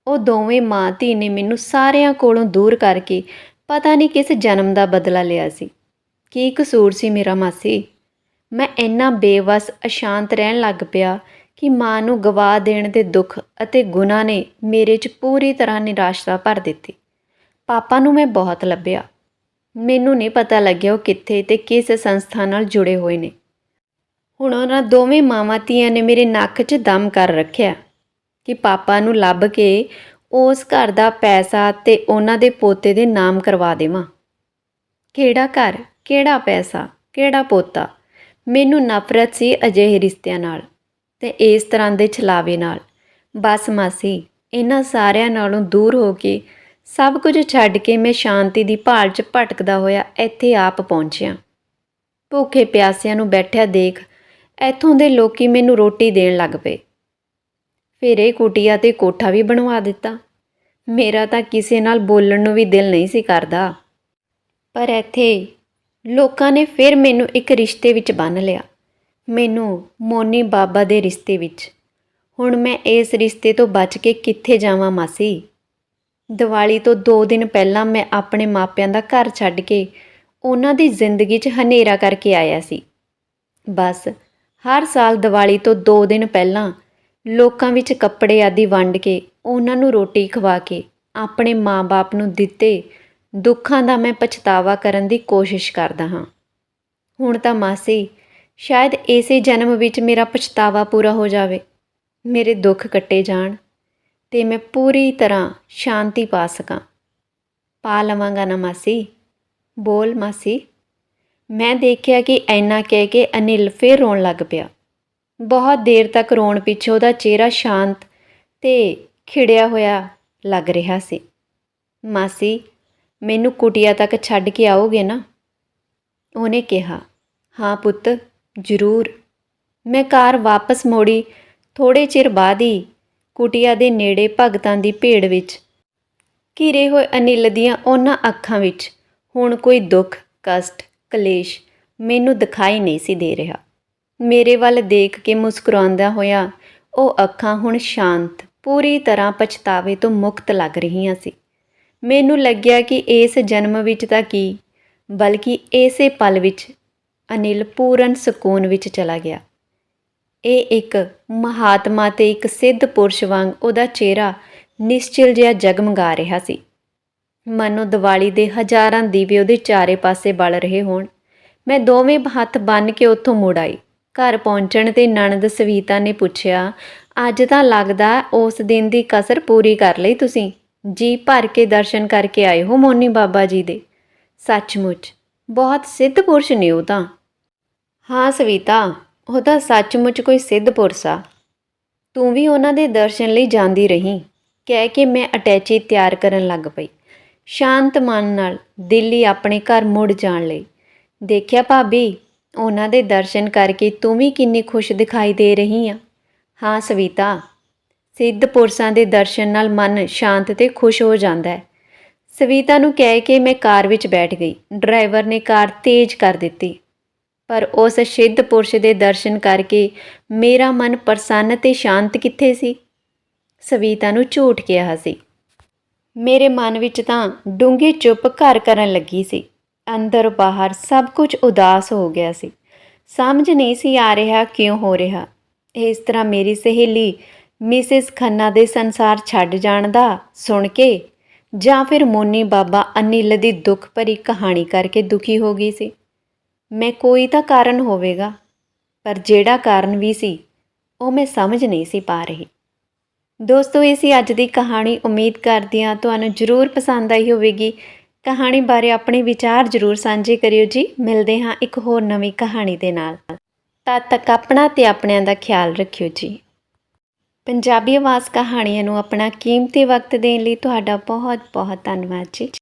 ਉਹ ਦੋਵੇਂ ਮਾਂ ਧੀ ਨੇ ਮੈਨੂੰ ਸਾਰਿਆਂ ਕੋਲੋਂ ਦੂਰ ਕਰਕੇ ਪਤਾ ਨਹੀਂ ਕਿਸ ਜਨਮ ਦਾ ਬਦਲਾ ਲਿਆ ਸੀ। ਕੀ ਕਸੂਰ ਸੀ ਮੇਰਾ ਮਾਸੀ? ਮੈਂ ਇੰਨਾ ਬੇਵਸ, ਅਸ਼ਾਂਤ ਰਹਿਣ ਲੱਗ ਪਿਆ ਕਿ ਮਾਂ ਨੂੰ ਗਵਾ ਦੇਣ ਦੇ ਦੁੱਖ ਅਤੇ ਗੁਨਾਹ ਨੇ ਮੇਰੇ 'ਚ ਪੂਰੀ ਤਰ੍ਹਾਂ ਨਿਰਾਸ਼ਤਾ ਭਰ ਦਿੱਤੀ। ਪਾਪਾ ਨੂੰ ਮੈਂ ਬਹੁਤ ਲੱਭਿਆ। ਮੈਨੂੰ ਨਹੀਂ ਪਤਾ ਲੱਗਿਆ ਉਹ ਕਿੱਥੇ ਤੇ ਕਿਸ ਸੰਸਥਾ ਨਾਲ ਜੁੜੇ ਹੋਏ ਨੇ। ਹੁਣ ਉਹਨਾਂ ਦੋਵੇਂ ਮਾਵਾਂ ਧੀਆਂ ਨੇ ਮੇਰੇ ਨੱਕ 'ਚ ਦਮ ਕਰ ਰੱਖਿਆ ਕਿ ਪਾਪਾ ਨੂੰ ਲੱਭ ਕੇ ਉਸ ਘਰ ਦਾ ਪੈਸਾ ਤੇ ਉਹਨਾਂ ਦੇ ਪੋਤੇ ਦੇ ਨਾਮ ਕਰਵਾ ਦੇਵਾਂ। ਕਿਹੜਾ ਘਰ, ਕਿਹੜਾ ਪੈਸਾ, ਕਿਹੜਾ ਪੋਤਾ? ਮੈਨੂੰ ਨਫ਼ਰਤ ਸੀ ਅਜਿਹੇ ਰਿਸ਼ਤਿਆਂ ਨਾਲ ਤੇ ਇਸ ਤਰ੍ਹਾਂ ਦੇ ਛਲਾਵੇ ਨਾਲ। ਬਸ ਮਾਸੀ, ਇਹਨਾਂ ਸਾਰਿਆਂ ਨਾਲੋਂ ਦੂਰ ਹੋ ਕੇ ਸਭ ਕੁਝ ਛੱਡ ਕੇ ਮੈਂ ਸ਼ਾਂਤੀ ਦੀ ਭਾਲ 'ਚ ਭਟਕਦਾ ਹੋਇਆ ਇੱਥੇ ਆਪ ਪਹੁੰਚਿਆ। ਭੁੱਖੇ ਪਿਆਸਿਆਂ ਨੂੰ ਬੈਠਿਆ ਦੇਖ ਇੱਥੋਂ ਦੇ ਲੋਕੀ ਮੈਨੂੰ ਰੋਟੀ ਦੇਣ ਲੱਗ ਪਏ। ਫਿਰ ਇਹ ਕੁਟੀਆ ਤੇ ਕੋਠਾ ਵੀ ਬਣਵਾ ਦਿੱਤਾ। ਮੇਰਾ ਤਾਂ ਕਿਸੇ ਨਾਲ ਬੋਲਣ ਨੂੰ ਵੀ ਦਿਲ ਨਹੀਂ ਸੀ ਕਰਦਾ। ਪਰ ਇੱਥੇ ਲੋਕਾਂ ਨੇ ਫਿਰ ਮੈਨੂੰ ਇੱਕ ਰਿਸ਼ਤੇ ਵਿੱਚ ਬੰਨ੍ਹ ਲਿਆ। ਮੈਨੂੰ ਮੋਨੀ ਬਾਬਾ ਦੇ ਰਿਸ਼ਤੇ ਵਿੱਚ। ਹੁਣ ਮੈਂ ਇਸ ਰਿਸ਼ਤੇ ਤੋਂ ਬਚ ਕੇ ਕਿੱਥੇ ਜਾਵਾਂ ਮਾਸੀ? ਦੀਵਾਲੀ ਤੋਂ 2 ਦਿਨ ਪਹਿਲਾਂ ਮੈਂ ਆਪਣੇ ਮਾਪਿਆਂ ਦਾ ਘਰ ਛੱਡ ਕੇ ਉਹਨਾਂ ਦੀ ਜ਼ਿੰਦਗੀ 'ਚ ਹਨੇਰਾ ਕਰਕੇ ਆਇਆ ਸੀ। ਬਸ, ਹਰ ਸਾਲ ਦੀਵਾਲੀ ਤੋਂ 2 ਦਿਨ ਪਹਿਲਾਂ ਲੋਕਾਂ ਵਿੱਚ ਕੱਪੜੇ ਆਦਿ ਵੰਡ ਕੇ ਉਹਨਾਂ ਨੂੰ ਰੋਟੀ ਖਵਾ ਕੇ ਆਪਣੇ ਮਾਂ-ਬਾਪ ਨੂੰ ਦਿੱਤੇ ਦੁੱਖਾਂ ਦਾ ਮੈਂ ਪਛਤਾਵਾ ਕਰਨ ਦੀ ਕੋਸ਼ਿਸ਼ ਕਰਦਾ ਹਾਂ। ਹੁਣ ਤਾਂ ਮਾਸੀ, ਸ਼ਾਇਦ ਇਸੇ ਜਨਮ ਵਿੱਚ ਮੇਰਾ ਪਛਤਾਵਾ ਪੂਰਾ ਹੋ ਜਾਵੇ। ਮੇਰੇ ਦੁੱਖ ਕੱਟੇ ਜਾਣ ਤੇ ਮੈਂ ਪੂਰੀ ਤਰ੍ਹਾਂ ਸ਼ਾਂਤੀ ਪਾ ਸਕਾਂ। ਪਾ ਲਵਾਂਗਾ ਨਾ ਮਾਸੀ, ਬੋਲ ਮਾਸੀ। ਮੈਂ ਦੇਖਿਆ ਕਿ ਐਨਾ ਕਹਿ ਕੇ ਅਨਿਲ ਫੇਰ ਰੋਣ ਲੱਗ ਪਿਆ। ਬਹੁਤ ਦੇਰ ਤੱਕ ਰੋਣ ਪਿੱਛੇ ਉਹਦਾ ਚਿਹਰਾ ਸ਼ਾਂਤ ਤੇ ਖਿੜਿਆ ਹੋਇਆ ਲੱਗ ਰਿਹਾ ਸੀ। ਮਾਸੀ, ਮੈਨੂੰ ਕੁਟਿਆ ਤੱਕ ਛੱਡ ਕੇ ਆਓਗੇ ਨਾ? ਉਹਨੇ ਕਿਹਾ, ਹਾਂ ਪੁੱਤ, ਜ਼ਰੂਰ। ਮੈਂ ਕਾਰ ਵਾਪਸ ਮੋੜੀ ਥੋੜੇ ਚਿਰ ਬਾਅਦ ਹੀ ਕੁਟੀਆ ਦੇ ਨੇੜੇ ਭਗਤਾਂ ਦੀ ਭੇੜ ਵਿੱਚ। ਘਿਰੇ ਹੋਏ ਅਨਿਲ ਦੀਆਂ ਉਹਨਾਂ ਅੱਖਾਂ ਵਿੱਚ ਹੁਣ ਕੋਈ ਦੁੱਖ, ਕਸ਼ਟ, ਕਲੇਸ਼ ਮੈਨੂੰ ਦਿਖਾਈ ਨਹੀਂ ਸੀ ਦੇ ਰਿਹਾ। ਮੇਰੇ ਵੱਲ ਦੇਖ ਕੇ ਮੁਸਕਰਾਉਂਦਾ ਹੋਇਆ ਉਹ ਅੱਖਾਂ ਹੁਣ ਸ਼ਾਂਤ, ਪੂਰੀ ਤਰ੍ਹਾਂ ਪਛਤਾਵੇ ਤੋਂ ਮੁਕਤ ਲੱਗ ਰਹੀਆਂ ਸੀ। ਮੈਨੂੰ ਲੱਗਿਆ ਕਿ ਇਸ ਜਨਮ ਵਿੱਚ ਤਾਂ ਕੀ, ਬਲਕਿ ਇਸੇ ਪਲ ਵਿੱਚ ਅਨਿਲ ਪੂਰਨ ਸਕੂਨ ਵਿੱਚ ਚਲਾ ਗਿਆ। ਇਹ ਇੱਕ ਮਹਾਤਮਾ ਤੇ ਇੱਕ ਸਿੱਧ ਪੁਰਸ਼ ਵਾਂਗ ਉਹਦਾ ਚਿਹਰਾ ਨਿਸ਼ਚਲ ਜਿਹਾ ਜਗਮਗਾ ਰਿਹਾ ਸੀ। ਮਾਨੋ ਦੀਵਾਲੀ ਦੇ ਹਜ਼ਾਰਾਂ ਦੀਵੇ ਉਹਦੇ ਚਾਰੇ ਪਾਸੇ ਬਲ ਰਹੇ ਹੋਣ। ਮੈਂ ਦੋਵੇਂ ਹੱਥ ਬੰਨ ਕੇ ਉੱਥੋਂ ਮੁੜ ਆਈ। ਘਰ ਪਹੁੰਚਣ ਤੇ ਨਣਦ ਸਵੀਤਾ ਨੇ ਪੁੱਛਿਆ, ਅੱਜ ਤਾਂ ਲੱਗਦਾ ਉਸ ਦਿਨ ਦੀ ਕਸਰ ਪੂਰੀ ਕਰ ਲਈ ਤੁਸੀਂ? ਜੀ ਭਰ ਕੇ ਦਰਸ਼ਨ ਕਰਕੇ ਆਏ ਹੋ ਮੋਨੀ ਬਾਬਾ ਜੀ ਦੇ? ਸੱਚਮੁੱਚ, ਬਹੁਤ ਸਿੱਧ ਪੁਰਸ਼ ਨੇ ਉਹ ਤਾਂ। ਹਾਂ ਸਵੀਤਾ ਉਹ ਤਾਂ ਸੱਚਮੁੱਚ ਕੋਈ ਸਿੱਧ ਪੁਰਸ਼ ਆ। ਤੂੰ ਵੀ ਉਹਨਾਂ ਦੇ ਦਰਸ਼ਨ ਲਈ ਜਾਂਦੀ ਰਹੀ। ਕਹਿ ਕੇ ਮੈਂ ਅਟੈਚੀ ਤਿਆਰ ਕਰਨ ਲੱਗ ਪਈ। ਸ਼ਾਂਤ ਮਨ ਨਾਲ ਦਿੱਲੀ ਆਪਣੇ ਘਰ ਮੁੜ ਜਾਣ ਲਈ। ਦੇਖਿਆ ਭਾਬੀ, ਉਹਨਾਂ ਦੇ ਦਰਸ਼ਨ ਕਰਕੇ ਤੂੰ ਵੀ ਕਿੰਨੀ ਖੁਸ਼ ਦਿਖਾਈ ਦੇ ਰਹੀ ਆ। ਹਾਂ ਸਵੀਤਾ, ਸਿੱਧ ਪੁਰਸ਼ਾਂ ਦੇ ਦਰਸ਼ਨ ਨਾਲ ਮਨ ਸ਼ਾਂਤ ਤੇ ਖੁਸ਼ ਹੋ ਜਾਂਦਾ ਹੈ। ਸਵੀਤਾ ਨੂੰ ਕਹਿ ਕੇ ਮੈਂ ਕਾਰ ਵਿੱਚ ਬੈਠ ਗਈ। ਡਰਾਈਵਰ ਨੇ ਕਾਰ ਤੇਜ਼ ਕਰ ਦਿੱਤੀ। ਪਰ ਉਸ ਸਿੱਧ ਪੁਰਸ਼ ਦੇ ਦਰਸ਼ਨ ਕਰਕੇ ਮੇਰਾ ਮਨ ਪ੍ਰਸੰਨ ਤੇ ਸ਼ਾਂਤ ਕਿੱਥੇ ਸੀ? ਸਵੀਤਾ ਨੂੰ ਝੂਠ ਕਿਹਾ ਸੀ। ਮੇਰੇ ਮਨ ਵਿੱਚ ਤਾਂ ਡੂੰਘੀ ਚੁੱਪ ਘਰ ਕਰਨ ਲੱਗੀ ਸੀ। ਅੰਦਰ ਬਾਹਰ ਸਭ ਕੁਝ ਉਦਾਸ ਹੋ ਗਿਆ ਸੀ। ਸਮਝ ਨਹੀਂ ਸੀ ਆ ਰਿਹਾ ਕਿਉਂ ਹੋ ਰਿਹਾ। ਇਸ ਤਰ੍ਹਾਂ ਮੇਰੀ ਸਹੇਲੀ ਮਿਸਿਸ ਖੰਨਾ ਦੇ ਸੰਸਾਰ ਛੱਡ ਜਾਣ ਦਾ ਸੁਣ ਕੇ ਜਾਂ ਫਿਰ ਮੋਨੀ ਬਾਬਾ ਅਨਿਲ ਦੀ ਦੁੱਖ ਭਰੀ ਕਹਾਣੀ ਕਰਕੇ ਦੁਖੀ ਹੋ ਗਈ ਸੀ। ਮੈਂ ਕੋਈ ਤਾਂ ਕਾਰਨ ਹੋਵੇਗਾ, ਪਰ ਜਿਹੜਾ ਕਾਰਨ ਵੀ ਸੀ, ਉਹ ਮੈਂ ਸਮਝ ਨਹੀਂ ਸੀ ਪਾ ਰਹੀ। ਦੋਸਤੋ, ਇਹ ਸੀ ਅੱਜ ਦੀ ਕਹਾਣੀ। ਉਮੀਦ ਕਰਦੀ ਹਾਂ ਤੁਹਾਨੂੰ ਜ਼ਰੂਰ ਪਸੰਦ ਆਈ ਹੋਵੇਗੀ। ਕਹਾਣੀ ਬਾਰੇ ਆਪਣੇ ਵਿਚਾਰ ਜ਼ਰੂਰ ਸਾਂਝੇ ਕਰਿਓ ਜੀ। ਮਿਲਦੇ ਹਾਂ ਇੱਕ ਹੋਰ ਨਵੀਂ ਕਹਾਣੀ ਦੇ ਨਾਲ। ਤਦ ਤੱਕ ਆਪਣਾ ਤੇ ਆਪਣਿਆਂ ਦਾ ਖਿਆਲ ਰੱਖਿਓ ਜੀ। ਪੰਜਾਬੀ ਆਵਾਜ਼ ਕਹਾਣੀਆਂ ਨੂੰ ਆਪਣਾ ਕੀਮਤੀ ਵਕਤ ਦੇਣ ਲਈ ਤੁਹਾਡਾ ਬਹੁਤ ਬਹੁਤ ਧੰਨਵਾਦ ਜੀ।